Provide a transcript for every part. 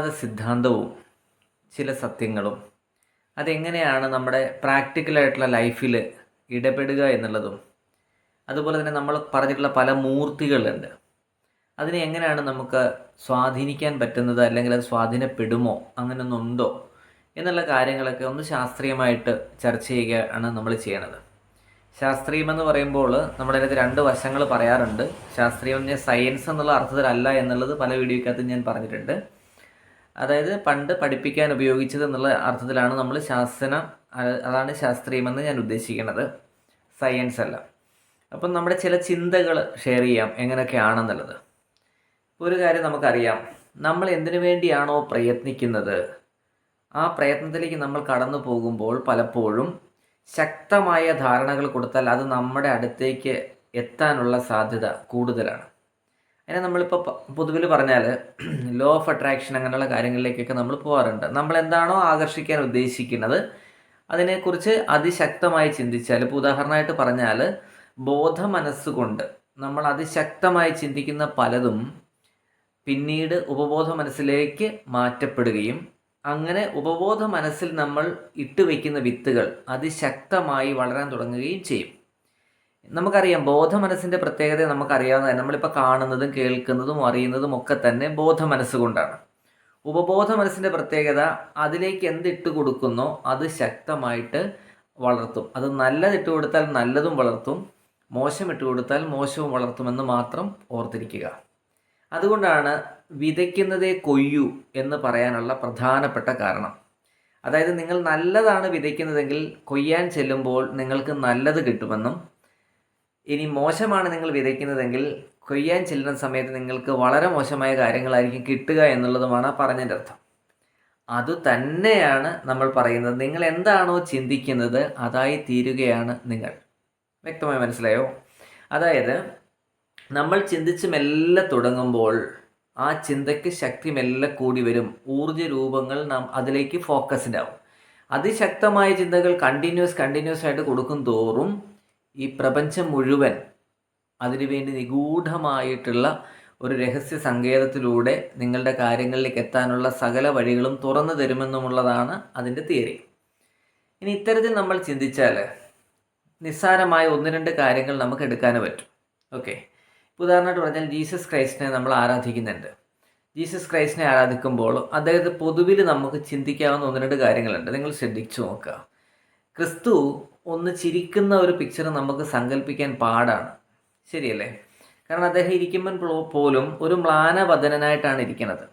മായാവാദ സിദ്ധാന്തവും ചില സത്യങ്ങളും അതെങ്ങനെയാണ് നമ്മുടെ പ്രാക്ടിക്കലായിട്ടുള്ള ലൈഫിൽ ഇടപെടുക എന്നുള്ളതും അതുപോലെ തന്നെ നമ്മൾ പറഞ്ഞിട്ടുള്ള പല മൂർത്തികളുണ്ട്. അതിനെ എങ്ങനെയാണ് നമുക്ക് സ്വാധീനിക്കാൻ പറ്റുന്നത് അല്ലെങ്കിൽ അത് സ്വാധീനപ്പെടുമോ അങ്ങനെയൊന്നുണ്ടോ എന്നുള്ള കാര്യങ്ങളൊക്കെ ഒന്ന് ശാസ്ത്രീയമായിട്ട് ചർച്ച ചെയ്യുകയാണ് നമ്മൾ ചെയ്യണത്. ശാസ്ത്രീയമെന്ന് പറയുമ്പോൾ നമ്മളതിനകത്ത് രണ്ട് വശങ്ങൾ പറയാറുണ്ട്. ശാസ്ത്രീയം സയൻസ് എന്നുള്ള അർത്ഥത്തിലല്ല എന്നുള്ളത് പല വീഡിയോക്കകത്ത് ഞാൻ പറഞ്ഞിട്ടുണ്ട്. അതായത് പണ്ട് പഠിപ്പിക്കാൻ ഉപയോഗിച്ചത് എന്നുള്ള അർത്ഥത്തിലാണ് നമ്മൾ ശാസ്ത്രം അതാണ് ശാസ്ത്രീയമെന്ന് ഞാൻ ഉദ്ദേശിക്കുന്നത്. സയൻസ് അല്ല. അപ്പം നമ്മുടെ ചില ചിന്തകൾ ഷെയർ ചെയ്യാം എങ്ങനെയൊക്കെയാണെന്നുള്ളത്. ഒരു കാര്യം നമുക്കറിയാം. നമ്മൾ എന്തിനു വേണ്ടിയാണോ പ്രയത്നിക്കുന്നത്? ആ പ്രയത്നത്തിലേക്ക് നമ്മൾ കടന്നു പോകുമ്പോൾ പലപ്പോഴും ശക്തമായ ധാരണകൾ കൊടുത്താൽ അത് നമ്മുടെ അടുത്തേക്ക് എത്താനുള്ള സാധ്യത കൂടുതലാണ്. അതിനെ നമ്മളിപ്പോൾ പൊതുവിൽ പറഞ്ഞാൽ ലോ ഓഫ് അട്രാക്ഷൻ അങ്ങനെയുള്ള കാര്യങ്ങളിലേക്കൊക്കെ നമ്മൾ പോകാറുണ്ട് നമ്മൾ എന്താണോ ആകർഷിക്കാൻ ഉദ്ദേശിക്കുന്നത് അതിനെക്കുറിച്ച് അതിശക്തമായി ചിന്തിച്ചാൽ ഇപ്പോൾ ഉദാഹരണമായിട്ട് പറഞ്ഞാൽ ബോധ മനസ്സുകൊണ്ട് നമ്മൾ അതിശക്തമായി ചിന്തിക്കുന്ന പലതും പിന്നീട് ഉപബോധ മനസ്സിലേക്ക് മാറ്റപ്പെടുകയും അങ്ങനെ ഉപബോധ മനസ്സിൽ നമ്മൾ ഇട്ടുവെക്കുന്ന വിത്തുകൾ അതിശക്തമായി വളരാൻ തുടങ്ങുകയും ചെയ്യും. നമുക്കറിയാം ബോധ മനസ്സിന്റെ പ്രത്യേകത നമുക്കറിയാവുന്ന നമ്മളിപ്പോൾ കാണുന്നതും കേൾക്കുന്നതും അറിയുന്നതും ഒക്കെ തന്നെ ബോധ മനസ്സുകൊണ്ടാണ് ഉപബോധ മനസ്സിന്റെ പ്രത്യേകത അതിലേക്ക് എന്തിട്ട് കൊടുക്കുന്നോ അത് ശക്തമായിട്ട് വളർത്തും. അത് നല്ലത് ഇട്ട് കൊടുത്താൽ നല്ലതും വളർത്തും മോശം ഇട്ട് കൊടുത്താൽ മോശവും വളർത്തുമെന്ന് മാത്രം ഓർത്തിരിക്കുക. അതുകൊണ്ടാണ് വിതയ്ക്കുന്നതേ കൊയ്യൂ എന്ന് പറയാനുള്ള പ്രധാനപ്പെട്ട കാരണം. അതായത് നിങ്ങൾ നല്ലതാണ് വിതയ്ക്കുന്നതെങ്കിൽ കൊയ്യാൻ ചെല്ലുമ്പോൾ നിങ്ങൾക്ക് നല്ലത് കിട്ടുമെന്നും ഇനി മോശമാണ് നിങ്ങൾ വിതയ്ക്കുന്നതെങ്കിൽ കൊയ്യാൻ ചെല്ലുന്ന സമയത്ത് നിങ്ങൾക്ക് വളരെ മോശമായ കാര്യങ്ങളായിരിക്കും കിട്ടുക എന്നുള്ളതുമാണ് പറഞ്ഞതിന്റെ അർത്ഥം. അത് തന്നെയാണ് നമ്മൾ പറയുന്നത്. നിങ്ങൾ എന്താണോ ചിന്തിക്കുന്നത് അതായി തീരുകയാണ് നിങ്ങൾ. വ്യക്തമായി മനസ്സിലായോ? അതായത് നമ്മൾ ചിന്തിച്ച് മെല്ലെ തുടങ്ങുമ്പോൾ ആ ചിന്തയ്ക്ക് ശക്തി മെല്ലെ കൂടി വരും. ഊർജ രൂപങ്ങൾ നാം അതിലേക്ക് ഫോക്കസ്ഡ് ആവും. അതിശക്തമായ ചിന്തകൾ കണ്ടിന്യൂസ് കണ്ടിന്യൂസ് ആയിട്ട് കൊടുക്കും തോറും ഈ പ്രപഞ്ചം മുഴുവൻ അതിനുവേണ്ടി നിഗൂഢമായിട്ടുള്ള ഒരു രഹസ്യ സങ്കേതത്തിലൂടെ നിങ്ങളുടെ കാര്യങ്ങളിലേക്ക് എത്താനുള്ള സകല വഴികളും തുറന്നു തരുമെന്നുമുള്ളതാണ് അതിന്റെ തിയറി. ഇനി ഇത്തരത്തിൽ നമ്മൾ ചിന്തിച്ചാൽ നിസ്സാരമായ ഒന്ന് രണ്ട് കാര്യങ്ങൾ നമുക്ക് എടുക്കാൻ പറ്റും. ഓക്കെ. ഉദാഹരണമായിട്ട് പറഞ്ഞാൽ ജീസസ് ക്രൈസ്റ്റിനെ നമ്മൾ ആരാധിക്കുന്നുണ്ട്. ജീസസ് ക്രൈസ്റ്റിനെ ആരാധിക്കുമ്പോൾ അദ്ദേഹത്തെ പൊതുവിൽ നമുക്ക് ചിന്തിക്കാവുന്ന ഒന്ന് രണ്ട് കാര്യങ്ങളുണ്ട്. നിങ്ങൾ ശ്രദ്ധിച്ചു നോക്കുക. ക്രിസ്തു ഒന്ന് ചിരിക്കുന്ന ഒരു പിക്ചർ നമുക്ക് സങ്കല്പിക്കാൻ പാടാണ്. ശരിയല്ലേ? കാരണം അദ്ദേഹം ഇരിക്കുമ്പോൾ പോലും ഒരു മ്ലാനവദനായിട്ടാണ് ഇരിക്കുന്നത്.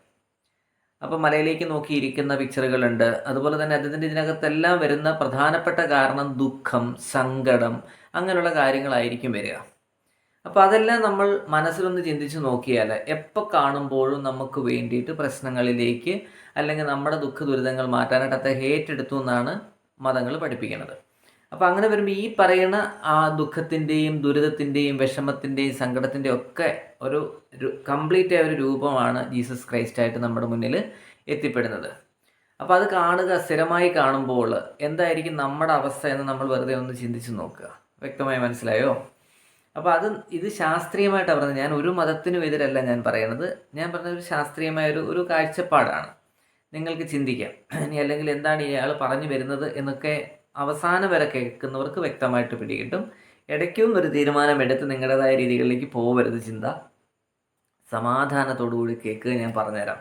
അപ്പോൾ മലയിലേക്ക് നോക്കി ഇരിക്കുന്ന പിക്ചറുകളുണ്ട് അതുപോലെ തന്നെ അദ്ദേഹത്തിന്റെ ഇതിനകത്തെല്ലാം വരുന്ന പ്രധാനപ്പെട്ട കാരണം ദുഃഖം സങ്കടം അങ്ങനെയുള്ള കാര്യങ്ങളായിരിക്കും വരിക. അപ്പോൾ അതെല്ലാം നമ്മൾ മനസ്സിലൊന്ന് ചിന്തിച്ച് നോക്കിയാൽ എപ്പോൾ കാണുമ്പോഴും നമുക്ക് വേണ്ടിയിട്ട് പ്രശ്നങ്ങളിലേക്ക് അല്ലെങ്കിൽ നമ്മുടെ ദുഃഖ ദുരിതങ്ങൾ മാറ്റാനായിട്ട് അദ്ദേഹം ഏറ്റെടുത്തു എന്നാണ് മതങ്ങൾ പഠിപ്പിക്കുന്നത്. അപ്പോൾ അങ്ങനെ വരുമ്പോൾ ഈ പറയുന്ന ആ ദുഃഖത്തിന്റെയും ദുരിതത്തിന്റെയും വിഷമത്തിന്റെയും സങ്കടത്തിന്റെയും ഒക്കെ ഒരു കംപ്ലീറ്റ് ആയ ഒരു രൂപമാണ് ജീസസ് ക്രൈസ്റ്റ് ആയിട്ട് നമ്മുടെ മുന്നിൽ എത്തിപ്പെടുന്നത്. അപ്പോൾ അത് കാണുക സ്ഥിരമായി കാണുമ്പോൾ എന്തായിരിക്കും നമ്മുടെ അവസ്ഥ എന്ന് നമ്മൾ വെറുതെ ഒന്ന് ചിന്തിച്ച് നോക്കുക. വ്യക്തമായി മനസ്സിലായോ? അപ്പോൾ അത് ഇത് ശാസ്ത്രീയമായിട്ടാണ് പറഞ്ഞത് ഞാൻ ഒരു മതത്തിനും എതിരല്ല ഞാൻ പറയുന്നത് ഞാൻ പറഞ്ഞത് ഒരു ശാസ്ത്രീയമായ ഒരു ഒരു കാഴ്ചപ്പാടാണ്. നിങ്ങൾക്ക് ചിന്തിക്കാം. ഇനി അല്ലെങ്കിൽ എന്താണ് ഇയാൾ പറഞ്ഞു വരുന്നത് എന്നൊക്കെ അവസാനം വരെ കേൾക്കുന്നവർക്ക് വ്യക്തമായിട്ട് പിടികിട്ടും. ഇടയ്ക്കും ഒരു തീരുമാനമെടുത്ത് നിങ്ങളുടേതായ രീതികളിലേക്ക് പോകരുത് ചിന്ത. സമാധാനത്തോടുകൂടി കേൾക്കുക ഞാൻ പറഞ്ഞുതരാം.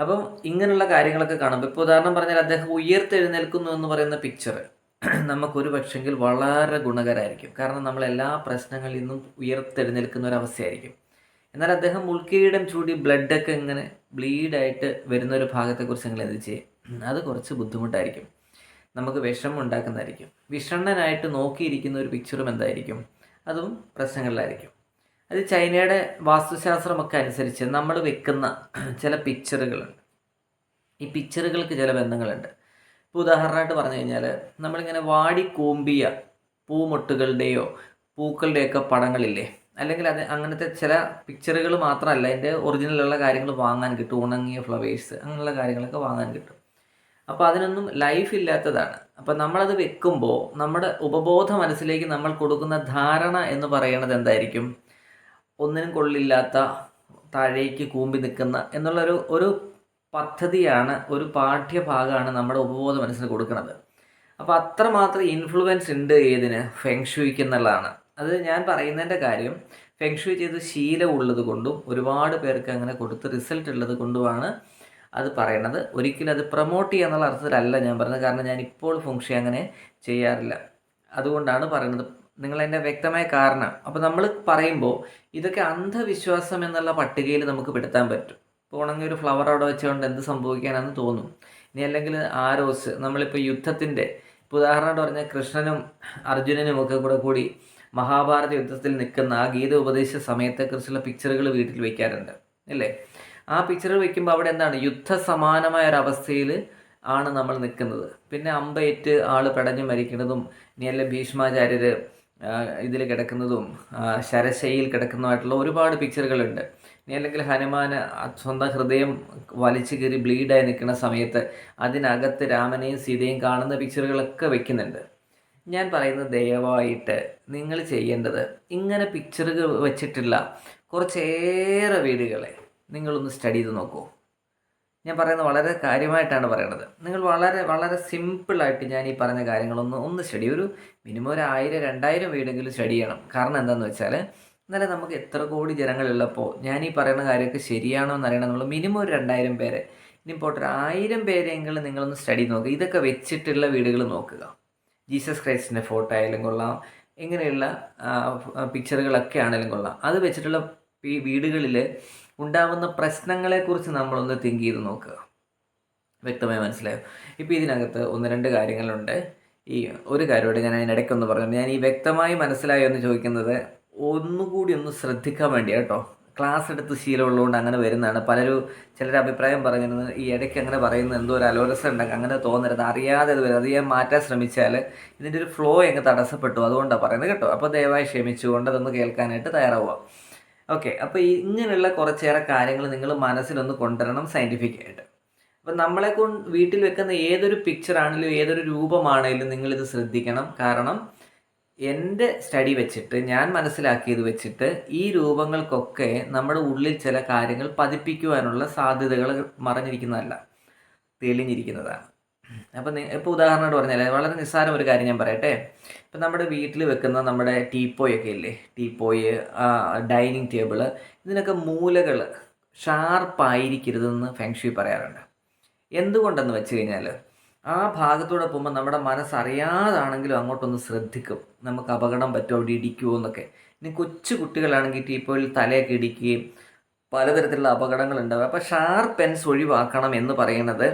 അപ്പം ഇങ്ങനെയുള്ള കാര്യങ്ങളൊക്കെ കാണുമ്പോൾ ഇപ്പോൾ ഉദാഹരണം പറഞ്ഞാൽ അദ്ദേഹം ഉയർത്തെഴുന്നേൽക്കുന്നു എന്ന് പറയുന്ന പിക്ചർ നമുക്കൊരു പക്ഷെങ്കിൽ വളരെ ഗുണകരമായിരിക്കും കാരണം നമ്മൾ എല്ലാ പ്രശ്നങ്ങളിൽ നിന്നും ഉയർത്തെഴുന്നേൽക്കുന്ന ഒരു അവസ്ഥയായിരിക്കും. എന്നാൽ അദ്ദേഹം ഉൾക്കീടം ചൂടി ബ്ലഡൊക്കെ ഇങ്ങനെ ബ്ലീഡായിട്ട് വരുന്ന ഒരു ഭാഗത്തെക്കുറിച്ച് നിങ്ങൾ എന്ത് ചെയ്യും? അത് കുറച്ച് ബുദ്ധിമുട്ടായിരിക്കും. നമുക്ക് വിഷമം ഉണ്ടാക്കുന്നതായിരിക്കും. വിഷണ്ണനായിട്ട് നോക്കിയിരിക്കുന്ന ഒരു പിക്ചറും എന്തായിരിക്കും? അതും പ്രശ്നങ്ങളിലായിരിക്കും. അത് ചൈനയുടെ വാസ്തുശാസ്ത്രമൊക്കെ അനുസരിച്ച് നമ്മൾ വെക്കുന്ന ചില പിക്ചറുകളുണ്ട് ഈ പിക്ചറുകൾക്ക് ചില ബന്ധങ്ങളുണ്ട്. ഇപ്പോൾ ഉദാഹരണമായിട്ട് പറഞ്ഞു കഴിഞ്ഞാൽ നമ്മളിങ്ങനെ വാടിക്കൂമ്പിയ പൂമൊട്ടുകളുടെയോ പൂക്കളുടെയൊക്കെ പടങ്ങളില്ലേ? അല്ലെങ്കിൽ അത് അങ്ങനത്തെ ചില പിക്ചറുകൾ മാത്രമല്ല അതിന്റെ ഒറിജിനലുള്ള കാര്യങ്ങൾ വാങ്ങാൻ കിട്ടും. ഉണങ്ങിയ ഫ്ലവേഴ്സ് അങ്ങനെയുള്ള കാര്യങ്ങളൊക്കെ വാങ്ങാൻ കിട്ടും. അപ്പോൾ അതിനൊന്നും ലൈഫ് ഇല്ലാത്തതാണ്. അപ്പോൾ നമ്മളത് വെക്കുമ്പോൾ നമ്മുടെ ഉപബോധ മനസ്സിലേക്ക് നമ്മൾ കൊടുക്കുന്ന ധാരണ എന്ന് പറയുന്നത് എന്തായിരിക്കും? ഒന്നിനും കൊള്ളില്ലാത്ത താഴേക്ക് കൂമ്പി നിൽക്കുന്ന എന്നുള്ളൊരു ഒരു പദ്ധതിയാണ് ഒരു പാഠ്യഭാഗമാണ് നമ്മുടെ ഉപബോധ മനസ്സിന് കൊടുക്കുന്നത് അപ്പോൾ അത്രമാത്രം ഇൻഫ്ലുവൻസ് ഉണ്ട് ഏതിന്? ഫെങ്ഷുയ്ക്ക് എന്നുള്ളതാണ് അത് ഞാൻ പറയുന്നതിന്റെ കാര്യം ഫെങ്ഷു ചെയ്ത് ശീലമുള്ളത് കൊണ്ടും ഒരുപാട് പേർക്ക് അങ്ങനെ കൊടുത്ത് റിസൾട്ട് ഉള്ളത് കൊണ്ടുമാണ് അത് പറയണത്. ഒരിക്കലും അത് പ്രൊമോട്ട് ചെയ്യുക എന്നുള്ള അർത്ഥത്തിലല്ല ഞാൻ പറഞ്ഞത്. കാരണം ഞാൻ ഇപ്പോൾ ഫെങ്ഷു അങ്ങനെ ചെയ്യാറില്ല. അതുകൊണ്ടാണ് പറയുന്നത് നിങ്ങളതിന്റെ വ്യക്തമായ കാരണം. അപ്പോൾ നമ്മൾ പറയുമ്പോൾ ഇതൊക്കെ അന്ധവിശ്വാസം എന്നുള്ള പട്ടികയിൽ നമുക്ക് പെടുത്താൻ പറ്റും. ഇപ്പോൾ ഉണങ്ങിയ ഒരു ഫ്ലവർ അവിടെ വെച്ചുകൊണ്ട് എന്ത് സംഭവിക്കാനാണെന്ന് തോന്നും. ഇനി അല്ലെങ്കിൽ ആരോസ് നമ്മളിപ്പോൾ യുദ്ധത്തിന്റെ ഇപ്പോൾ ഉദാഹരണമായിട്ട് പറഞ്ഞാൽ കൃഷ്ണനും അർജുനനും ഒക്കെ കൂടെ കൂടി മഹാഭാരത യുദ്ധത്തിൽ നിൽക്കുന്ന ആ ഗീത ഉപദേശ സമയത്തെക്കുറിച്ചുള്ള പിക്ചറുകൾ വീട്ടിൽ വയ്ക്കാറുണ്ട് അല്ലേ? ആ പിക്ചർ വയ്ക്കുമ്പോൾ അവിടെ എന്താണ്? യുദ്ധസമാനമായ ഒരു അവസ്ഥയിൽ ആണ് നമ്മൾ നിൽക്കുന്നത്. പിന്നെ അമ്പയേറ്റ് ആൾ പെടഞ്ഞു മരിക്കുന്നതും ഇനി അല്ല ഭീഷ്മാചാര്യർ ഇതിൽ കിടക്കുന്നതും ശരശയിൽ കിടക്കുന്നതുമായിട്ടുള്ള ഒരുപാട് പിക്ചറുകളുണ്ട് ഇനി അല്ലെങ്കിൽ ഹനുമാൻ സ്വന്തം ഹൃദയം വലിച്ചു കയറി ബ്ലീഡായി നിൽക്കുന്ന സമയത്ത് അതിനകത്ത് രാമനെയും സീതയും കാണുന്ന പിക്ചറുകളൊക്കെ വെക്കുന്നുണ്ട്. ഞാൻ പറയുന്നത് ദയവായിട്ട് നിങ്ങൾ ചെയ്യേണ്ടത് ഇങ്ങനെ പിക്ചറുകൾ വെച്ചിട്ടുള്ള കുറച്ചേറെ വീടുകളെ നിങ്ങളൊന്ന് സ്റ്റഡി ചെയ്ത് നോക്കൂ. ഞാൻ പറയുന്നത് വളരെ കാര്യമായിട്ടാണ് പറയണത്. നിങ്ങൾ വളരെ വളരെ സിമ്പിളായിട്ട് ഞാൻ ഈ പറഞ്ഞ കാര്യങ്ങളൊന്ന് ഒന്ന് സ്റ്റഡി ഒരു മിനിമം ഒരു ആയിരം രണ്ടായിരം വീടെങ്കിലും സ്റ്റഡി ചെയ്യണം. കാരണം എന്താണെന്ന് വെച്ചാൽ ഇന്നലെ നമുക്ക് എത്ര കോടി ജനങ്ങളുള്ളപ്പോൾ ഞാൻ ഈ പറയുന്ന കാര്യമൊക്കെ ശരിയാണോ എന്ന് അറിയണം നമ്മൾ മിനിമം ഒരു രണ്ടായിരം പേരെ. ഇനി ഒരു ആയിരം പേരെങ്കിലും നിങ്ങളൊന്ന് സ്റ്റഡി നോക്കുക ഇതൊക്കെ വെച്ചിട്ടുള്ള വീടുകൾ നോക്കുക. ജീസസ് ക്രൈസ്റ്റിന്റെ ഫോട്ടോ ആയാലും കൊള്ളാം. ഇങ്ങനെയുള്ള പിക്ചറുകളൊക്കെ ആണെങ്കിലും കൊള്ളാം. അത് വെച്ചിട്ടുള്ള ഈ വീടുകളിൽ ഉണ്ടാവുന്ന പ്രശ്നങ്ങളെക്കുറിച്ച് നമ്മളൊന്ന് തിങ്ക് ചെയ്ത് നോക്കുക വ്യക്തമായി മനസ്സിലായോ? ഇപ്പോൾ ഇതിനകത്ത് ഒന്ന് രണ്ട് കാര്യങ്ങളുണ്ട്. ഈ ഒരു കാര്യമായിട്ട് ഞാൻ അതിനിടയ്ക്കൊന്ന് പറഞ്ഞു. ഞാൻ ഈ വ്യക്തമായി മനസ്സിലായോ എന്ന് ചോദിക്കുന്നത് ഒന്നുകൂടി ഒന്ന് ശ്രദ്ധിക്കാൻ വേണ്ടി കേട്ടോ. ക്ലാസ് എടുത്ത് ശീലമുള്ളതുകൊണ്ട് അങ്ങനെ വരുന്നതാണ്. പലരും ചിലർ അഭിപ്രായം പറഞ്ഞിരുന്നത് ഈ ഇടയ്ക്ക് അങ്ങനെ പറയുന്നത് എന്തോ ഒരു അലോരസം ഉണ്ടെങ്കിൽ അങ്ങനെ തോന്നരുത്. അറിയാതെ വരും. അത് ഞാൻ മാറ്റാൻ ശ്രമിച്ചാൽ ഇതിന്റെ ഒരു ഫ്ലോ എങ്ങ് തടസ്സപ്പെട്ടു. അതുകൊണ്ടാണ് പറയുന്നത് കേട്ടോ. അപ്പോൾ ദയവായി ക്ഷമിച്ചുകൊണ്ട് അതൊന്ന് കേൾക്കാനായിട്ട് തയ്യാറാവുക. ഓക്കെ അപ്പോൾ ഇങ്ങനെയുള്ള കുറച്ചേറെ കാര്യങ്ങൾ നിങ്ങൾ മനസ്സിലൊന്ന് കൊണ്ടുവരണം സയന്റിഫിക് ആയിട്ട്. അപ്പം നമ്മളെ കൊണ്ട് വീട്ടിൽ വെക്കുന്ന ഏതൊരു പിക്ചർ ആണെങ്കിലും ഏതൊരു രൂപമാണെങ്കിലും നിങ്ങളിത് ശ്രദ്ധിക്കണം. കാരണം എന്റെ സ്റ്റഡി വെച്ചിട്ട് ഞാൻ മനസ്സിലാക്കിയത് വെച്ചിട്ട് ഈ രൂപങ്ങൾക്കൊക്കെ നമ്മുടെ ഉള്ളിൽ ചില കാര്യങ്ങൾ പതിപ്പിക്കുവാനുള്ള സാധ്യതകൾ മറഞ്ഞിരിക്കുന്നതല്ല തെളിഞ്ഞിരിക്കുന്നതാണ്. അപ്പം ഇപ്പോൾ ഉദാഹരണമായിട്ട് പറഞ്ഞാൽ വളരെ നിസ്സാരം ഒരു കാര്യം ഞാൻ പറയട്ടെ. ഇപ്പം നമ്മുടെ വീട്ടിൽ വെക്കുന്ന നമ്മുടെ ടീപ്പോയൊക്കെ ഇല്ലേ ടീപ്പോയ് ഡൈനിങ് ടേബിൾ ഇതിനൊക്കെ മൂലകൾ ഷാർപ്പായിരിക്കരുതെന്ന് ഫെങ്ഷി പറയാറുണ്ട്. എന്തുകൊണ്ടെന്ന് വെച്ച് കഴിഞ്ഞാൽ ആ ഭാഗത്തൂടെ പോകുമ്പോൾ നമ്മുടെ മനസ്സറിയാതാണെങ്കിലും അങ്ങോട്ടൊന്ന് ശ്രദ്ധിക്കും. നമുക്ക് അപകടം പറ്റുമോ? അവിടെ ഇടിക്കുമോ എന്നൊക്കെ. ഇനി കൊച്ചു കുട്ടികളാണെങ്കിൽ ടീപ്പോയിൽ തലയൊക്കെ ഇടിക്കുകയും പലതരത്തിലുള്ള അപകടങ്ങൾ ഉണ്ടാവും അപ്പോൾ ഷാർപ്പ് പെൻസ് ഒഴിവാക്കണം എന്ന് പറയുന്നത്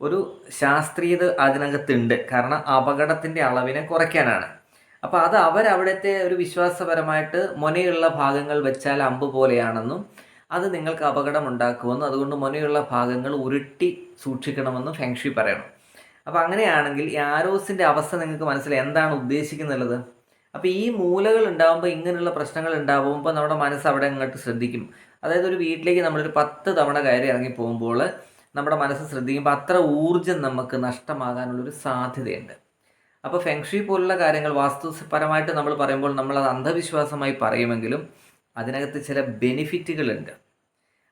ഒരു ശാസ്ത്രീയത അതിനകത്തുണ്ട്. കാരണം അപകടത്തിന്റെ അളവിനെ കുറയ്ക്കാനാണ്. അപ്പോൾ അത് അവരവിടുത്തെ ഒരു വിശ്വാസപരമായിട്ട് മൊനയുള്ള ഭാഗങ്ങൾ വെച്ചാൽ അമ്പ് പോലെയാണെന്നും അത് നിങ്ങൾക്ക് അപകടം ഉണ്ടാക്കുമെന്നും അതുകൊണ്ട് മൊനയുള്ള ഭാഗങ്ങൾ ഉരുട്ടി സൂക്ഷിക്കണമെന്നും ഫെങ്ഷി പറയണം. അപ്പോൾ അങ്ങനെയാണെങ്കിൽ ഈ ആരോസിന്റെ അവസ്ഥ നിങ്ങൾക്ക് മനസ്സിലായി. എന്താണ് ഉദ്ദേശിക്കുന്നുള്ളത്? അപ്പോൾ ഈ മൂലകൾ ഉണ്ടാകുമ്പോൾ ഇങ്ങനെയുള്ള പ്രശ്നങ്ങൾ ഉണ്ടാകുമ്പോൾ നമ്മുടെ മനസ്സ് അവിടെ അങ്ങോട്ട് ശ്രദ്ധിക്കും. അതായത് ഒരു വീട്ടിലേക്ക് നമ്മളൊരു പത്ത് തവണ കയറി ഇറങ്ങി പോകുമ്പോൾ നമ്മുടെ മനസ്സ് ശ്രദ്ധിക്കുമ്പോൾ അത്ര ഊർജം നമുക്ക് നഷ്ടമാകാനുള്ളൊരു സാധ്യതയുണ്ട്. അപ്പോൾ ഫെങ്ഷി പോലുള്ള കാര്യങ്ങൾ വാസ്തുപരമായിട്ട് നമ്മൾ പറയുമ്പോൾ നമ്മളത് അന്ധവിശ്വാസമായി പറയുമെങ്കിലും അതിനകത്ത് ചില ബെനിഫിറ്റുകളുണ്ട്.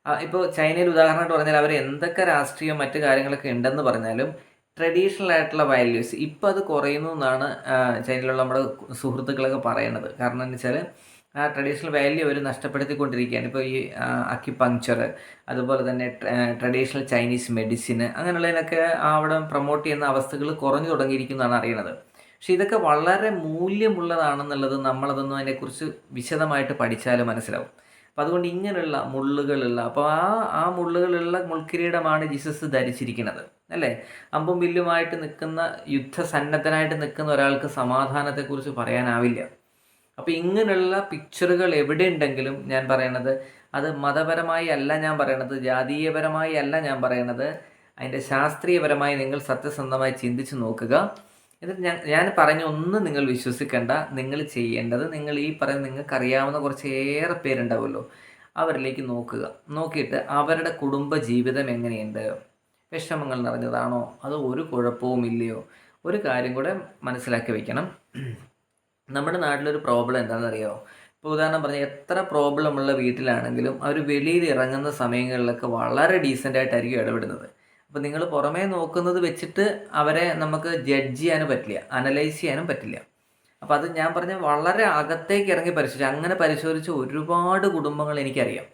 ഇപ്പോൾ ചൈനയിൽ ഉദാഹരണമായിട്ട് പറഞ്ഞാൽ അവർ എന്തൊക്കെ രാഷ്ട്രീയം മറ്റു കാര്യങ്ങളൊക്കെ ഉണ്ടെന്ന് പറഞ്ഞാലും ട്രഡീഷണൽ ആയിട്ടുള്ള വാല്യൂസ് ഇപ്പോൾ അത് കുറയുന്നു എന്നാണ് ചൈനയിലുള്ള നമ്മുടെ സുഹൃത്തുക്കളൊക്കെ പറയണത്. കാരണം എന്ന് വെച്ചാൽ ആ ട്രഡീഷണൽ വാല്യൂ അവർ നഷ്ടപ്പെടുത്തിക്കൊണ്ടിരിക്കുകയാണ്. ഇപ്പോൾ ഈ അക്യുപങ്ക്ചർ അതുപോലെ തന്നെ ട്രഡീഷണൽ ചൈനീസ് മെഡിസിൻ അങ്ങനെയുള്ളതിനൊക്കെ അവിടെ പ്രൊമോട്ട് ചെയ്യുന്ന അവസ്ഥകൾ കുറഞ്ഞു തുടങ്ങിയിരിക്കുന്നതാണ് അറിയുന്നത് പക്ഷേ ഇതൊക്കെ വളരെ മൂല്യമുള്ളതാണെന്നുള്ളത് നമ്മളതൊന്നും അതിനെക്കുറിച്ച് വിശദമായിട്ട് പഠിച്ചാൽ മനസ്സിലാവും. അപ്പോൾ അതുകൊണ്ട് ഇങ്ങനെയുള്ള മുള്ളുകളുള്ള അപ്പോൾ ആ ആ മുള്ളുകളുള്ള മുൾക്കിരീടമാണ് ജീസസ് ധരിച്ചിരിക്കുന്നത് അല്ലേ? അമ്പും വില്ലുമായിട്ട് നിൽക്കുന്ന യുദ്ധസന്നദ്ധനായിട്ട് നിൽക്കുന്ന ഒരാൾക്ക് സമാധാനത്തെക്കുറിച്ച് പറയാനാവില്ല. അപ്പോൾ ഇങ്ങനെയുള്ള പിക്ചറുകൾ എവിടെ ഉണ്ടെങ്കിലും ഞാൻ പറയണത് അത് മതപരമായി അല്ല ഞാൻ പറയണത് ജാതീയപരമായി അല്ല ഞാൻ പറയണത് അതിന്റെ ശാസ്ത്രീയപരമായി നിങ്ങൾ സത്യസന്ധമായി ചിന്തിച്ച് നോക്കുക. എന്നിട്ട് ഞാൻ ഞാൻ പറഞ്ഞ ഒന്നും നിങ്ങൾ വിശ്വസിക്കേണ്ട. നിങ്ങൾ ചെയ്യേണ്ടത് നിങ്ങൾ ഈ പറയുന്ന നിങ്ങൾക്ക് അറിയാവുന്ന കുറച്ചേറെ പേരുണ്ടാവുമല്ലോ. അവരിലേക്ക് നോക്കുക. നോക്കിയിട്ട് അവരുടെ കുടുംബ ജീവിതം എങ്ങനെയുണ്ട്? വിഷമങ്ങൾ നിറഞ്ഞതാണോ? അതോ ഒരു കുഴപ്പവും ഇല്ലയോ? ഒരു കാര്യം കൂടെ മനസ്സിലാക്കി വെക്കണം. നമ്മുടെ നാട്ടിലൊരു പ്രോബ്ലം എന്താണെന്നറിയോ? ഇപ്പോൾ ഉദാഹരണം പറഞ്ഞാൽ എത്ര പ്രോബ്ലം ഉള്ള വീട്ടിലാണെങ്കിലും അവർ വെളിയിൽ ഇറങ്ങുന്ന സമയങ്ങളിലൊക്കെ വളരെ ഡീസന്റ് ആയിട്ടായിരിക്കും ഇടപെടുന്നത്. അപ്പോൾ നിങ്ങൾ പുറമേ നോക്കുന്നത് വെച്ചിട്ട് അവരെ നമുക്ക് ജഡ്ജ് ചെയ്യാനും പറ്റില്ല അനലൈസ് ചെയ്യാനും പറ്റില്ല. അപ്പോൾ അത് ഞാൻ പറഞ്ഞ വളരെ അകത്തേക്ക് ഇറങ്ങി പരിശോധിച്ചു അങ്ങനെ പരിശോധിച്ച ഒരുപാട് കുടുംബങ്ങൾ എനിക്കറിയാം.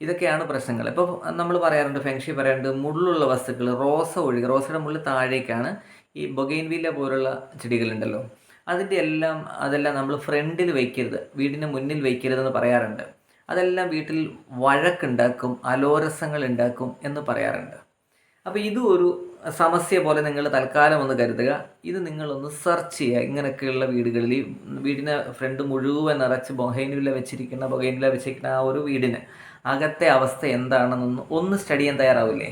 ഇതൊക്കെയാണ് പ്രശ്നങ്ങൾ. ഇപ്പോൾ നമ്മൾ പറയാറുണ്ട് ഫെങ്ഷി പറയാറുണ്ട് മുള്ളുള്ള വസ്തുക്കൾ റോസ ഒഴുകി റോസയുടെ മുള്ളിൽ താഴേക്കാണ് ഈ ബൊഗൈൻവില്ല പോലുള്ള ചെടികളുണ്ടല്ലോ. അതിന്റെ എല്ലാം അതെല്ലാം നമ്മൾ ഫ്രണ്ടിൽ വയ്ക്കരുത് വീടിന് മുന്നിൽ വയ്ക്കരുതെന്ന് പറയാറുണ്ട്. അതെല്ലാം വീട്ടിൽ വഴക്കുണ്ടാക്കും അലോരസങ്ങൾ ഉണ്ടാക്കും എന്ന് പറയാറുണ്ട്. അപ്പോൾ ഇതും ഒരു സമസ്യ പോലെ നിങ്ങൾ തൽക്കാലം ഒന്ന് കരുതുക. ഇത് നിങ്ങളൊന്ന് സെർച്ച് ചെയ്യുക. ഇങ്ങനെയൊക്കെയുള്ള വീടുകളിൽ ഈ ഫ്രണ്ട് മുഴുവൻ നിറച്ച് ബൊഹൈനില വെച്ചിരിക്കുന്ന ബൊഹൈനില വെച്ചിരിക്കുന്ന ആ ഒരു വീടിന് അകത്തെ അവസ്ഥ എന്താണെന്നൊന്ന് ഒന്ന് സ്റ്റഡി ചെയ്യാൻ തയ്യാറാവില്ലേ?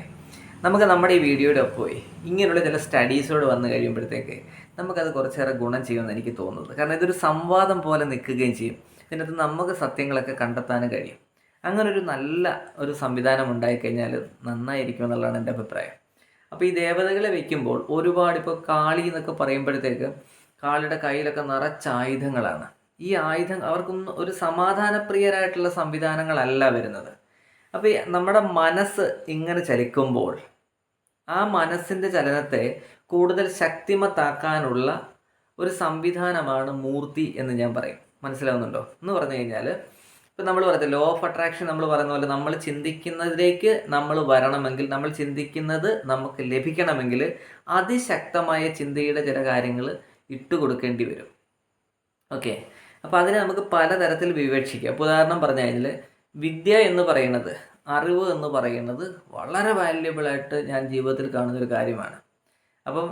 നമുക്ക് നമ്മുടെ ഈ വീഡിയോയുടെ പോയി. ഇങ്ങനെയുള്ള ചില സ്റ്റഡീസോട് വന്നു കഴിയുമ്പോഴത്തേക്ക് നമുക്കത് കുറച്ചേറെ ഗുണം ചെയ്യുമെന്ന് എനിക്ക് തോന്നുന്നത്. കാരണം ഇതൊരു സംവാദം പോലെ നിൽക്കുകയും ചെയ്യും. ഇതിനകത്ത് നമുക്ക് സത്യങ്ങളൊക്കെ കണ്ടെത്താനും കഴിയും. അങ്ങനെ ഒരു നല്ല ഒരു സംവിധാനം ഉണ്ടായിക്കഴിഞ്ഞാൽ നന്നായിരിക്കും എന്നുള്ളതാണ് എന്റെ അഭിപ്രായം. അപ്പോൾ ഈ ദേവതകളെ വെക്കുമ്പോൾ ഒരുപാട് ഇപ്പോൾ കാളി എന്നൊക്കെ പറയുമ്പോഴത്തേക്ക് കാളിയുടെ കയ്യിലൊക്കെ നിറച്ച ആയുധങ്ങളാണ്. ഈ ആയുധം അവർക്കൊന്നും ഒരു സമാധാനപ്രിയരായിട്ടുള്ള സംവിധാനങ്ങളല്ല വരുന്നത്. അപ്പോൾ നമ്മുടെ മനസ്സ് ഇങ്ങനെ ചലിക്കുമ്പോൾ ആ മനസ്സിന്റെ ചലനത്തെ കൂടുതൽ ശക്തിമത്താക്കാനുള്ള ഒരു സംവിധാനമാണ് മൂർത്തി എന്ന് ഞാൻ പറയും. മനസ്സിലാവുന്നുണ്ടോ? എന്ന് പറഞ്ഞു കഴിഞ്ഞാൽ ഇപ്പം നമ്മൾ പറയുന്നത് ലോ ഓഫ് അട്രാക്ഷൻ നമ്മൾ പറയുന്ന പോലെ നമ്മൾ ചിന്തിക്കുന്നതിലേക്ക് നമ്മൾ വരണമെങ്കിൽ നമ്മൾ ചിന്തിക്കുന്നത് നമുക്ക് ലഭിക്കണമെങ്കിൽ അതിശക്തമായ ചിന്തയുടെ ചില കാര്യങ്ങൾ ഇട്ടുകൊടുക്കേണ്ടി വരും. ഓക്കെ? അപ്പോൾ അതിനെ നമുക്ക് പലതരത്തിൽ വിവക്ഷിക്കാം. അപ്പോൾ ഉദാഹരണം പറഞ്ഞു കഴിഞ്ഞാൽ വിദ്യ എന്ന് പറയുന്നത് അറിവ് എന്ന് പറയുന്നത് വളരെ വാല്യബിളായിട്ട് ഞാൻ ജീവിതത്തിൽ കാണുന്ന ഒരു കാര്യമാണ്. അപ്പം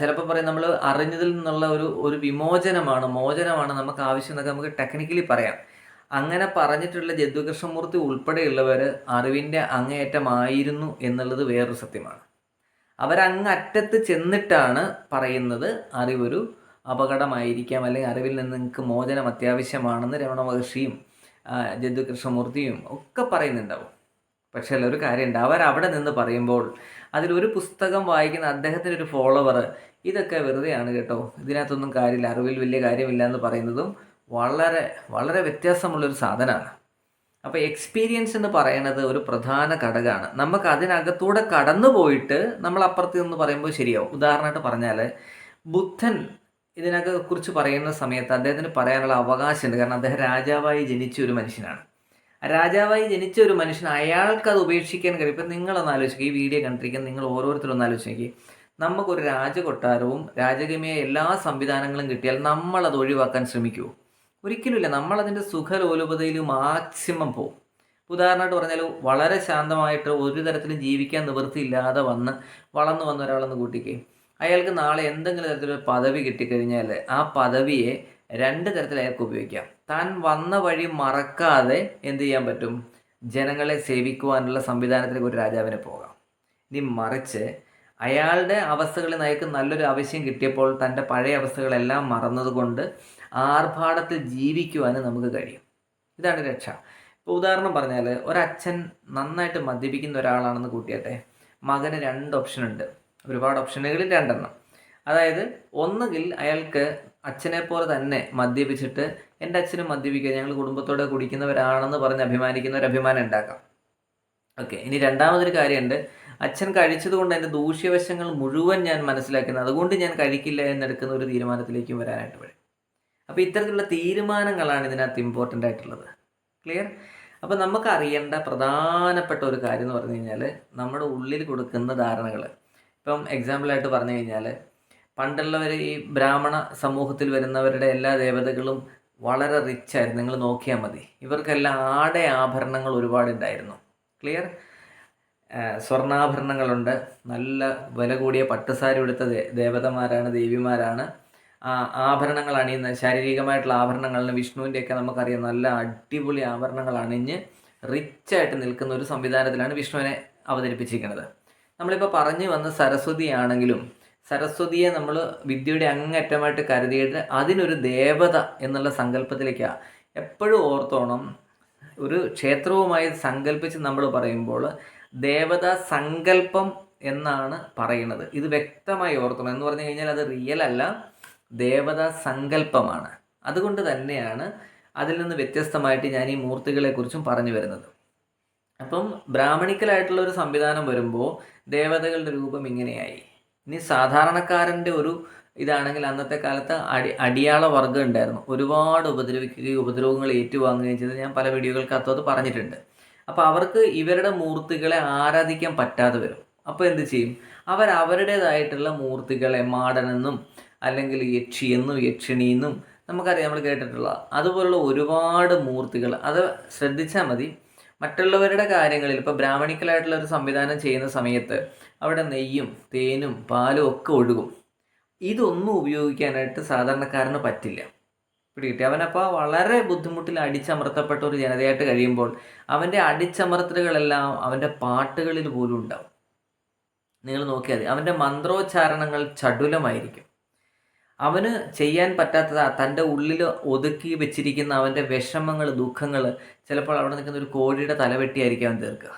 ചിലപ്പോൾ പറയും നമ്മൾ അറിഞ്ഞതിൽ നിന്നുള്ള ഒരു ഒരു വിമോചനമാണ് മോചനമാണ് നമുക്ക് ആവശ്യം എന്നൊക്കെ നമുക്ക് ടെക്നിക്കലി പറയാം. അങ്ങനെ പറഞ്ഞിട്ടുള്ള ജദ്ദുകൃഷ്ണമൂർത്തി ഉൾപ്പെടെയുള്ളവർ അറിവിന്റെ അങ്ങേയറ്റമായിരുന്നു എന്നുള്ളത് വേറൊരു സത്യമാണ്. അവരങ്ങ് അറ്റത്ത് ചെന്നിട്ടാണ് പറയുന്നത് അറിവൊരു അപകടമായിരിക്കാം അല്ലെങ്കിൽ അറിവിൽ നിന്ന് നിങ്ങൾക്ക് മോചനം അത്യാവശ്യമാണെന്ന് രമണ മഹർഷിയും ജദ്ദു കൃഷ്ണമൂർത്തിയും ഒക്കെ പറയുന്നുണ്ടാവും. പക്ഷേ ഒരു കാര്യമുണ്ട്. അവരവിടെ നിന്ന് പറയുമ്പോൾ അതിലൊരു പുസ്തകം വായിക്കുന്ന അദ്ദേഹത്തിന്റെ ഒരു ഫോളോവർ ഇതൊക്കെ വെറുതെയാണ് കേട്ടോ. ഇതിനകത്തൊന്നും കാര്യമില്ല. അറിവിൽ വലിയ കാര്യമില്ല എന്ന് പറയുന്നതും വളരെ വളരെ വ്യത്യാസമുള്ളൊരു സാധനമാണ്. അപ്പോൾ എക്സ്പീരിയൻസ് എന്ന് പറയുന്നത് ഒരു പ്രധാന ഘടകമാണ്. നമുക്ക് അതിനകത്തൂടെ കടന്നു പോയിട്ട് നമ്മൾ അപ്പുറത്ത് നിന്ന് പറയുമ്പോൾ ശരിയാവും. ഉദാഹരണമായിട്ട് പറഞ്ഞാൽ ബുദ്ധൻ ഇതിനൊക്കെ കുറിച്ച് പറയുന്ന സമയത്ത് അദ്ദേഹത്തിന് പറയാനുള്ള അവകാശമുണ്ട്. കാരണം അദ്ദേഹം രാജാവായി ജനിച്ച ഒരു മനുഷ്യനാണ്. രാജാവായി ജനിച്ച ഒരു മനുഷ്യൻ അയാൾക്ക് അത് ഉപേക്ഷിക്കാൻ കഴിയും. ഇപ്പം നിങ്ങളൊന്ന് ആലോചിക്കുക ഈ വീഡിയോ കണ്ടിരിക്കാൻ നിങ്ങൾ ഓരോരുത്തരും ഒന്ന് ആലോചിക്കുക നമുക്കൊരു രാജകൊട്ടാരവും രാജകീയമായ എല്ലാ സംവിധാനങ്ങളും കിട്ടിയാൽ നമ്മൾ അത് ഒഴിവാക്കാൻ ശ്രമിക്കുമോ ഒരിക്കലുമില്ല. നമ്മളതിന്റെ സുഖലോലുപതയിൽ മാക്സിമം പോകും ഉദാഹരണമായിട്ട് പറഞ്ഞാൽ വളരെ ശാന്തമായിട്ട് ഒരു തരത്തിലും ജീവിക്കാൻ നിവൃത്തിയില്ലാതെ വന്ന് വളർന്നു വന്ന ഒരാളെന്ന് കൂട്ടിക്കേ. അയാൾക്ക് നാളെ എന്തെങ്കിലും തരത്തിലൊരു പദവി കിട്ടിക്കഴിഞ്ഞാൽ ആ പദവിയെ രണ്ട് തരത്തിൽ അയാൾക്ക് ഉപയോഗിക്കാം. താൻ വന്ന വഴി മറക്കാതെ എന്ത് ചെയ്യാൻ പറ്റും? ജനങ്ങളെ സേവിക്കുവാനുള്ള സംവിധാനത്തിലേക്ക് ഒരു രാജാവിനെ പോകാം. ഇനി മറിച്ച് അയാളുടെ അവസ്ഥകളിൽ നയക്ക് നല്ലൊരു ആവശ്യം കിട്ടിയപ്പോൾ തന്റെ പഴയ അവസ്ഥകളെല്ലാം മറന്നതുകൊണ്ട് ആർഭാടത്തിൽ ജീവിക്കുവാനും നമുക്ക് കഴിയും. ഇതാണ് രക്ഷ. ഇപ്പോൾ ഉദാഹരണം പറഞ്ഞാൽ ഒരച്ഛൻ നന്നായിട്ട് മദ്യപിക്കുന്ന ഒരാളാണെന്ന് കൂട്ടിയട്ടെ. മകന് രണ്ട് ഓപ്ഷൻ ഉണ്ട്. ഒരുപാട് ഓപ്ഷനുകളിൽ രണ്ടെണ്ണം. അതായത് ഒന്നുകിൽ അയാൾക്ക് അച്ഛനെ പോലെ തന്നെ മദ്യപിച്ചിട്ട് എന്റെ അച്ഛനും മദ്യപിക്കുക ഞങ്ങൾ കുടുംബത്തോടെ കുടിക്കുന്നവരാണെന്ന് പറഞ്ഞ് അഭിമാനിക്കുന്ന ഒരു അഭിമാനം ഉണ്ടാക്കാം. ഓക്കെ ഇനി രണ്ടാമതൊരു കാര്യമുണ്ട്. അച്ഛൻ കഴിച്ചതുകൊണ്ട് എന്റെ ദൂഷ്യവശങ്ങൾ മുഴുവൻ ഞാൻ മനസ്സിലാക്കുന്നത് അതുകൊണ്ട് ഞാൻ കഴിക്കില്ല എന്നെടുക്കുന്ന ഒരു തീരുമാനത്തിലേക്കും വരാനായിട്ട് വരും. അപ്പോൾ ഇത്തരത്തിലുള്ള തീരുമാനങ്ങളാണ് ഇതിനകത്ത് ഇമ്പോർട്ടന്റ് ആയിട്ടുള്ളത്. ക്ലിയർ അപ്പോൾ നമുക്ക് അറിയേണ്ട പ്രധാനപ്പെട്ട ഒരു കാര്യം എന്ന് പറഞ്ഞു കഴിഞ്ഞാൽ നമ്മുടെ ഉള്ളിൽ കൊടുക്കുന്ന ധാരണകൾ ഇപ്പം എക്സാമ്പിളായിട്ട് പറഞ്ഞു കഴിഞ്ഞാൽ പണ്ടുള്ളവർ ഈ ബ്രാഹ്മണ സമൂഹത്തിൽ വരുന്നവരുടെ എല്ലാ ദേവതകളും വളരെ റിച്ച് ആയിരുന്നു. നിങ്ങൾ നോക്കിയാൽ മതി. ഇവർക്കെല്ലാം ആടെ ആഭരണങ്ങൾ ഒരുപാടുണ്ടായിരുന്നു. ക്ലിയർ സ്വർണാഭരണങ്ങളുണ്ട്. നല്ല വില കൂടിയ പട്ടുസാരി എടുത്ത ദേവതമാരാണ് ദേവിമാരാണ്. ആഭരണങ്ങൾ അണിയുന്ന ശാരീരികമായിട്ടുള്ള ആഭരണങ്ങൾ വിഷ്ണുവിന്റെയൊക്കെ നമുക്കറിയാം. നല്ല അടിപൊളി ആഭരണങ്ങൾ അണിഞ്ഞ് റിച്ചായിട്ട് നിൽക്കുന്ന ഒരു സംവിധാനത്തിലാണ് വിഷ്ണുവിനെ അവതരിപ്പിച്ചിരിക്കുന്നത്. നമ്മളിപ്പോൾ പറഞ്ഞു വന്ന സരസ്വതി ആണെങ്കിലും സരസ്വതിയെ നമ്മൾ വിദ്യയുടെ അങ്ങറ്റമായിട്ട് കരുതിയിട്ട് അതിനൊരു ദേവത എന്നുള്ള സങ്കല്പത്തിലേക്കാണ് എപ്പോഴും ഓർത്തോണം ഒരു ക്ഷേത്രവുമായി സങ്കല്പിച്ച് നമ്മൾ പറയുമ്പോൾ ദേവത സങ്കല്പം എന്നാണ് പറയുന്നത്. ഇത് വ്യക്തമായി ഓർക്കണം എന്ന് പറഞ്ഞു കഴിഞ്ഞാൽ അത് റിയൽ അല്ല ദേവത സങ്കല്പമാണ്. അതുകൊണ്ട് തന്നെയാണ് അതിൽ നിന്ന് വ്യത്യസ്തമായിട്ട് ഞാൻ ഈ മൂർത്തികളെക്കുറിച്ചും പറഞ്ഞു വരുന്നത്. അപ്പം ബ്രാഹ്മണിക്കലായിട്ടുള്ള ഒരു സംവിധാനം വരുമ്പോൾ ദേവതകളുടെ രൂപം ഇങ്ങനെയായി. ഇനി സാധാരണക്കാരന്റെ ഒരു ഇതാണെങ്കിൽ അന്നത്തെ കാലത്ത് അടി അടിയാള വർഗം ഉണ്ടായിരുന്നു. ഒരുപാട് ഉപദ്രവിക്കുകയും ഉപദ്രവങ്ങൾ ഏറ്റുവാങ്ങുകയും ചെയ്ത് ഞാൻ പല വീഡിയോകൾക്കകത്ത് അത് പറഞ്ഞിട്ടുണ്ട്. അപ്പോൾ അവർക്ക് ഇവരുടെ മൂർത്തികളെ ആരാധിക്കാൻ പറ്റാതെ വരും. അപ്പോൾ എന്ത് ചെയ്യും? അവർ അവരുടേതായിട്ടുള്ള മൂർത്തികളെ മാടനെന്നും അല്ലെങ്കിൽ യക്ഷിയെന്നും യക്ഷിണിയെന്നും നമുക്കറിയാം നമ്മൾ കേട്ടിട്ടുള്ള അതുപോലുള്ള ഒരുപാട് മൂർത്തികൾ. അത് ശ്രദ്ധിച്ചാൽ മതി. മറ്റുള്ളവരുടെ കാര്യങ്ങളിൽ ഇപ്പോൾ ബ്രാഹ്മണിക്കലായിട്ടുള്ള ഒരു സംവിധാനം ചെയ്യുന്ന സമയത്ത് അവിടെ നെയ്യും തേനും പാലും ഒക്കെ ഒഴുകും. ഇതൊന്നും ഉപയോഗിക്കാനായിട്ട് സാധാരണക്കാരന് പറ്റില്ല. പിടികിട്ടി. അവനപ്പോൾ വളരെ ബുദ്ധിമുട്ടിൽ അടിച്ചമർത്തപ്പെട്ട ഒരു ജനതയായിട്ട് കഴിയുമ്പോൾ അവന്റെ അടിച്ചമർത്തലുകളെല്ലാം അവന്റെ പാട്ടുകളിൽ പോലും ഉണ്ടാവും. നിങ്ങൾ നോക്കിയാൽ മതി. അവന്റെ മന്ത്രോച്ചാരണങ്ങൾ ചടുലമായിരിക്കും. അവന് ചെയ്യാൻ പറ്റാത്തത് തന്റെ ഉള്ളിൽ ഒതുക്കി വെച്ചിരിക്കുന്ന അവന്റെ വിഷമങ്ങൾ ദുഃഖങ്ങൾ ചിലപ്പോൾ അവിടെ നിൽക്കുന്ന ഒരു കോഴിയുടെ തലവെട്ടിയായിരിക്കും അവൻ തീർക്കുക.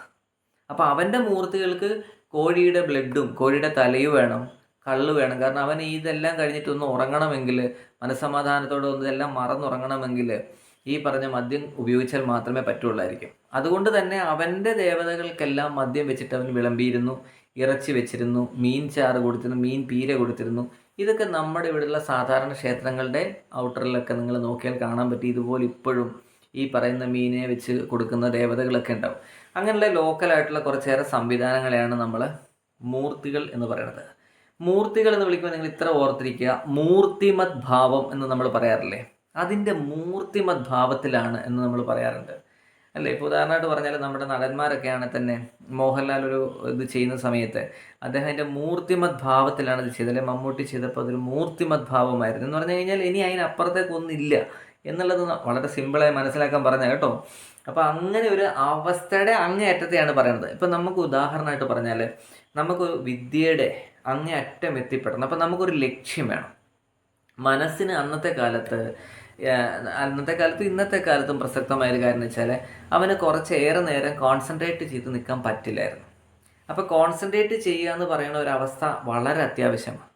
അപ്പോൾ അവന്റെ മൂർത്തികൾക്ക് കോഴിയുടെ ബ്ലഡും കോഴിയുടെ തലയും വേണം കള്ള് വേണം. കാരണം അവൻ ഇതെല്ലാം കഴിഞ്ഞിട്ട് ഒന്ന് ഉറങ്ങണമെങ്കിൽ മനസ്സമാധാനത്തോടെ ഒന്ന് ഇതെല്ലാം മറന്നുറങ്ങണമെങ്കിൽ ഈ പറഞ്ഞ മദ്യം ഉപയോഗിച്ചാൽ മാത്രമേ പറ്റുള്ളായിരിക്കും. അതുകൊണ്ട് തന്നെ അവന്റെ ദേവതകൾക്കെല്ലാം മദ്യം വെച്ചിട്ട് അവൻ വിളമ്പിയിരുന്നു ഇറച്ചി വെച്ചിരുന്നു മീൻ ചാറ് കൊടുത്തിരുന്നു മീൻ പീര കൊടുത്തിരുന്നു. ഇതൊക്കെ നമ്മുടെ ഇവിടെയുള്ള സാധാരണ ക്ഷേത്രങ്ങളുടെ ഔട്ടറിലൊക്കെ നിങ്ങൾ നോക്കിയാൽ കാണാൻ പറ്റും ഇതുപോലെ ഇപ്പോഴും ഈ പറയുന്ന മീനെ വെച്ച് കൊടുക്കുന്ന ദേവതകളൊക്കെ ഉണ്ടാവും. അങ്ങനെയുള്ള ലോക്കലായിട്ടുള്ള കുറച്ചേറെ സംവിധാനങ്ങളെയാണ് നമ്മൾ മൂർത്തികൾ എന്ന് പറയുന്നത്. മൂർത്തികൾ എന്ന് വിളിക്കുമ്പോൾ നിങ്ങൾ ഇത്ര ഓർത്തിരിക്കുക. മൂർത്തിമത് ഭാവം എന്ന് നമ്മൾ പറയാറില്ലേ? അതിന്റെ മൂർത്തിമത് ഭാവത്തിലാണ് എന്ന് നമ്മൾ പറയാറുണ്ട്. അല്ലേ? ഇപ്പോൾ ഉദാഹരണമായിട്ട് പറഞ്ഞാൽ നമ്മുടെ നടന്മാരൊക്കെയാണ് തന്നെ മോഹൻലാൽ ഒരു ഇത് ചെയ്യുന്ന സമയത്ത് അദ്ദേഹം അതിന്റെ മൂർത്തിമത് ഭാവത്തിലാണ് ഇത് ചെയ്തത്. അല്ലെ മമ്മൂട്ടി ചെയ്തപ്പോൾ അതൊരു മൂർത്തിമത് ഭാവമായിരുന്നു. എന്ന് പറഞ്ഞു കഴിഞ്ഞാൽ ഇനി അതിനപ്പുറത്തേക്ക് ഒന്നില്ല എന്നുള്ളത് വളരെ സിമ്പിളായി മനസ്സിലാക്കാൻ പറഞ്ഞ കേട്ടോ. അപ്പോൾ അങ്ങനെ ഒരു അവസ്ഥയുടെ അങ്ങേയറ്റത്തെയാണ് പറയുന്നത്. ഇപ്പം നമുക്ക് ഉദാഹരണമായിട്ട് പറഞ്ഞാൽ നമുക്ക് വിദ്യയുടെ അങ്ങേയറ്റം എത്തിപ്പെടണം. അപ്പം നമുക്കൊരു ലക്ഷ്യം വേണം. മനസ്സിന് അന്നത്തെ കാലത്ത് അന്നത്തെ കാലത്തും ഇന്നത്തെ കാലത്തും പ്രസക്തമായ ഒരു കാര്യം എന്ന് വെച്ചാൽ അവന് കുറച്ചേറെ നേരം കോൺസെൻട്രേറ്റ് ചെയ്ത് നിൽക്കാൻ പറ്റില്ലായിരുന്നു. അപ്പോൾ കോൺസെൻട്രേറ്റ് ചെയ്യുക എന്ന് പറയുന്ന ഒരു അവസ്ഥ വളരെ അത്യാവശ്യമാണ്.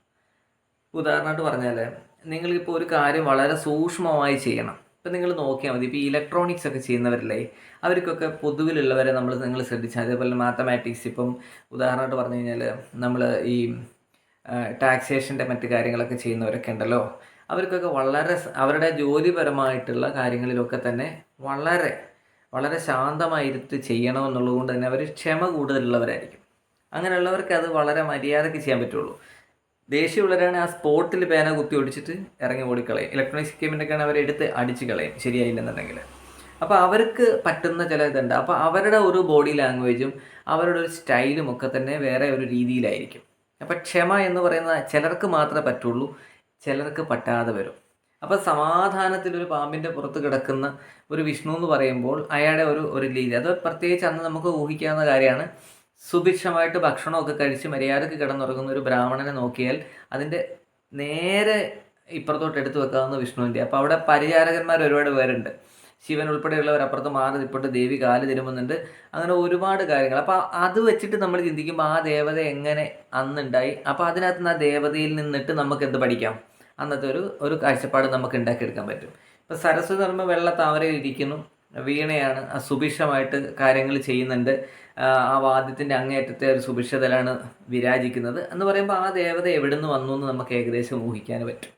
ഉദാഹരണമായിട്ട് പറഞ്ഞാൽ നിങ്ങളിപ്പോൾ ഒരു കാര്യം വളരെ സൂക്ഷ്മമായി ചെയ്യണം. ഇപ്പം നിങ്ങൾ നോക്കിയാൽ മതി. ഇപ്പോൾ ഇലക്ട്രോണിക്സ് ഒക്കെ ചെയ്യുന്നവരില്ലേ അവർക്കൊക്കെ പൊതുവിലുള്ളവരെ നമ്മൾ നിങ്ങൾ ശ്രദ്ധിച്ചാൽ അതേപോലെ മാത്തമാറ്റിക്സ് ഇപ്പം ഉദാഹരണമായിട്ട് പറഞ്ഞു കഴിഞ്ഞാൽ നമ്മൾ ഈ ടാക്സേഷന്റെ മറ്റു കാര്യങ്ങളൊക്കെ ചെയ്യുന്നവരൊക്കെ ഉണ്ടല്ലോ. അവർക്കൊക്കെ വളരെ അവരുടെ ജോലിപരമായിട്ടുള്ള കാര്യങ്ങളിലൊക്കെ തന്നെ വളരെ വളരെ ശാന്തമായിരുത്തി ചെയ്യണമെന്നുള്ളത് കൊണ്ട് തന്നെ അവർ ക്ഷമ കൂടുതലുള്ളവരായിരിക്കും. അങ്ങനെയുള്ളവർക്ക് അത് വളരെ മര്യാദയ്ക്ക് ചെയ്യാൻ പറ്റുള്ളൂ. ദേഷ്യമുള്ളവരാണ് ആ സ്പോട്ടിൽ പേന കുത്തി ഒടിച്ചിട്ട് ഇറങ്ങി ഓടിക്കളയും. ഇലക്ട്രോണിക് സ്കീമിന്റെയൊക്കെയാണ് അവരെ എടുത്ത് അടിച്ച് കളയും ശരിയായില്ലെന്നുണ്ടെങ്കിൽ അപ്പോൾ അവർക്ക് പറ്റുന്ന ചില ഇതുണ്ട്. അപ്പോൾ അവരുടെ ഒരു ബോഡി ലാംഗ്വേജും അവരുടെ ഒരു സ്റ്റൈലും ഒക്കെ തന്നെ വേറെ ഒരു രീതിയിലായിരിക്കും. അപ്പോൾ ക്ഷമ എന്ന് പറയുന്ന ചിലർക്ക് മാത്രമേ പറ്റുള്ളൂ ചിലർക്ക് പറ്റാതെ വരും. അപ്പോൾ സമാധാനത്തിൽ ഒരു പാമ്പിന്റെ പുറത്ത് കിടക്കുന്ന ഒരു വിഷ്ണു എന്ന് പറയുമ്പോൾ അയാളുടെ ഒരു ഒരു രീതി. അത് പ്രത്യേകിച്ച് അന്ന് നമുക്ക് ഊഹിക്കാവുന്ന കാര്യമാണ്. സുഭിക്ഷമായിട്ട് ഭക്ഷണമൊക്കെ കഴിച്ച് മര്യാദയ്ക്ക് കിടന്നുറങ്ങുന്ന ഒരു ബ്രാഹ്മണനെ നോക്കിയാൽ അതിന്റെ നേരെ ഇപ്പുറത്തോട്ട് എടുത്തു വെക്കാവുന്ന വിഷ്ണുവിന്റെ. അപ്പോൾ അവിടെ പരിചാരകന്മാർ ഒരുപാട് പേരുണ്ട്. ശിവൻ ഉൾപ്പെടെയുള്ളവർ അപ്പുറത്ത് മാറി നിൽപ്പുണ്ട് ദേവി കാൽ തിരുമുന്നുണ്ട്. അങ്ങനെ ഒരുപാട് കാര്യങ്ങൾ. അപ്പോൾ അത് വെച്ചിട്ട് നമ്മൾ ചിന്തിക്കുമ്പോൾ ആ ദേവത എങ്ങനെ അന്നുണ്ടായി? അപ്പോൾ അതിനകത്ത് നിന്ന് ആ ദേവതയിൽ നിന്നിട്ട് നമുക്ക് എന്ത് പഠിക്കാം? അന്നത്തെ ഒരു ഒരു കാഴ്ചപ്പാട് നമുക്ക് ഉണ്ടാക്കിയെടുക്കാൻ പറ്റും. ഇപ്പോൾ സരസ്വതി പറയുമ്പോൾ വെള്ള താമരയിൽ ഇരിക്കുന്നു. വീണയാണ് സുഭിക്ഷമായിട്ട് കാര്യങ്ങൾ ചെയ്യുന്നുണ്ട്. ആ വാദ്യത്തിന്റെ അങ്ങേയറ്റത്തെ ഒരു സുഭിക്ഷതയിലാണ് വിരാജിക്കുന്നത് എന്ന് പറയുമ്പോൾ ആ ദേവത എവിടെ നിന്ന് വന്നു എന്ന് നമുക്ക് ഏകദേശം ഊഹിക്കാൻ പറ്റും.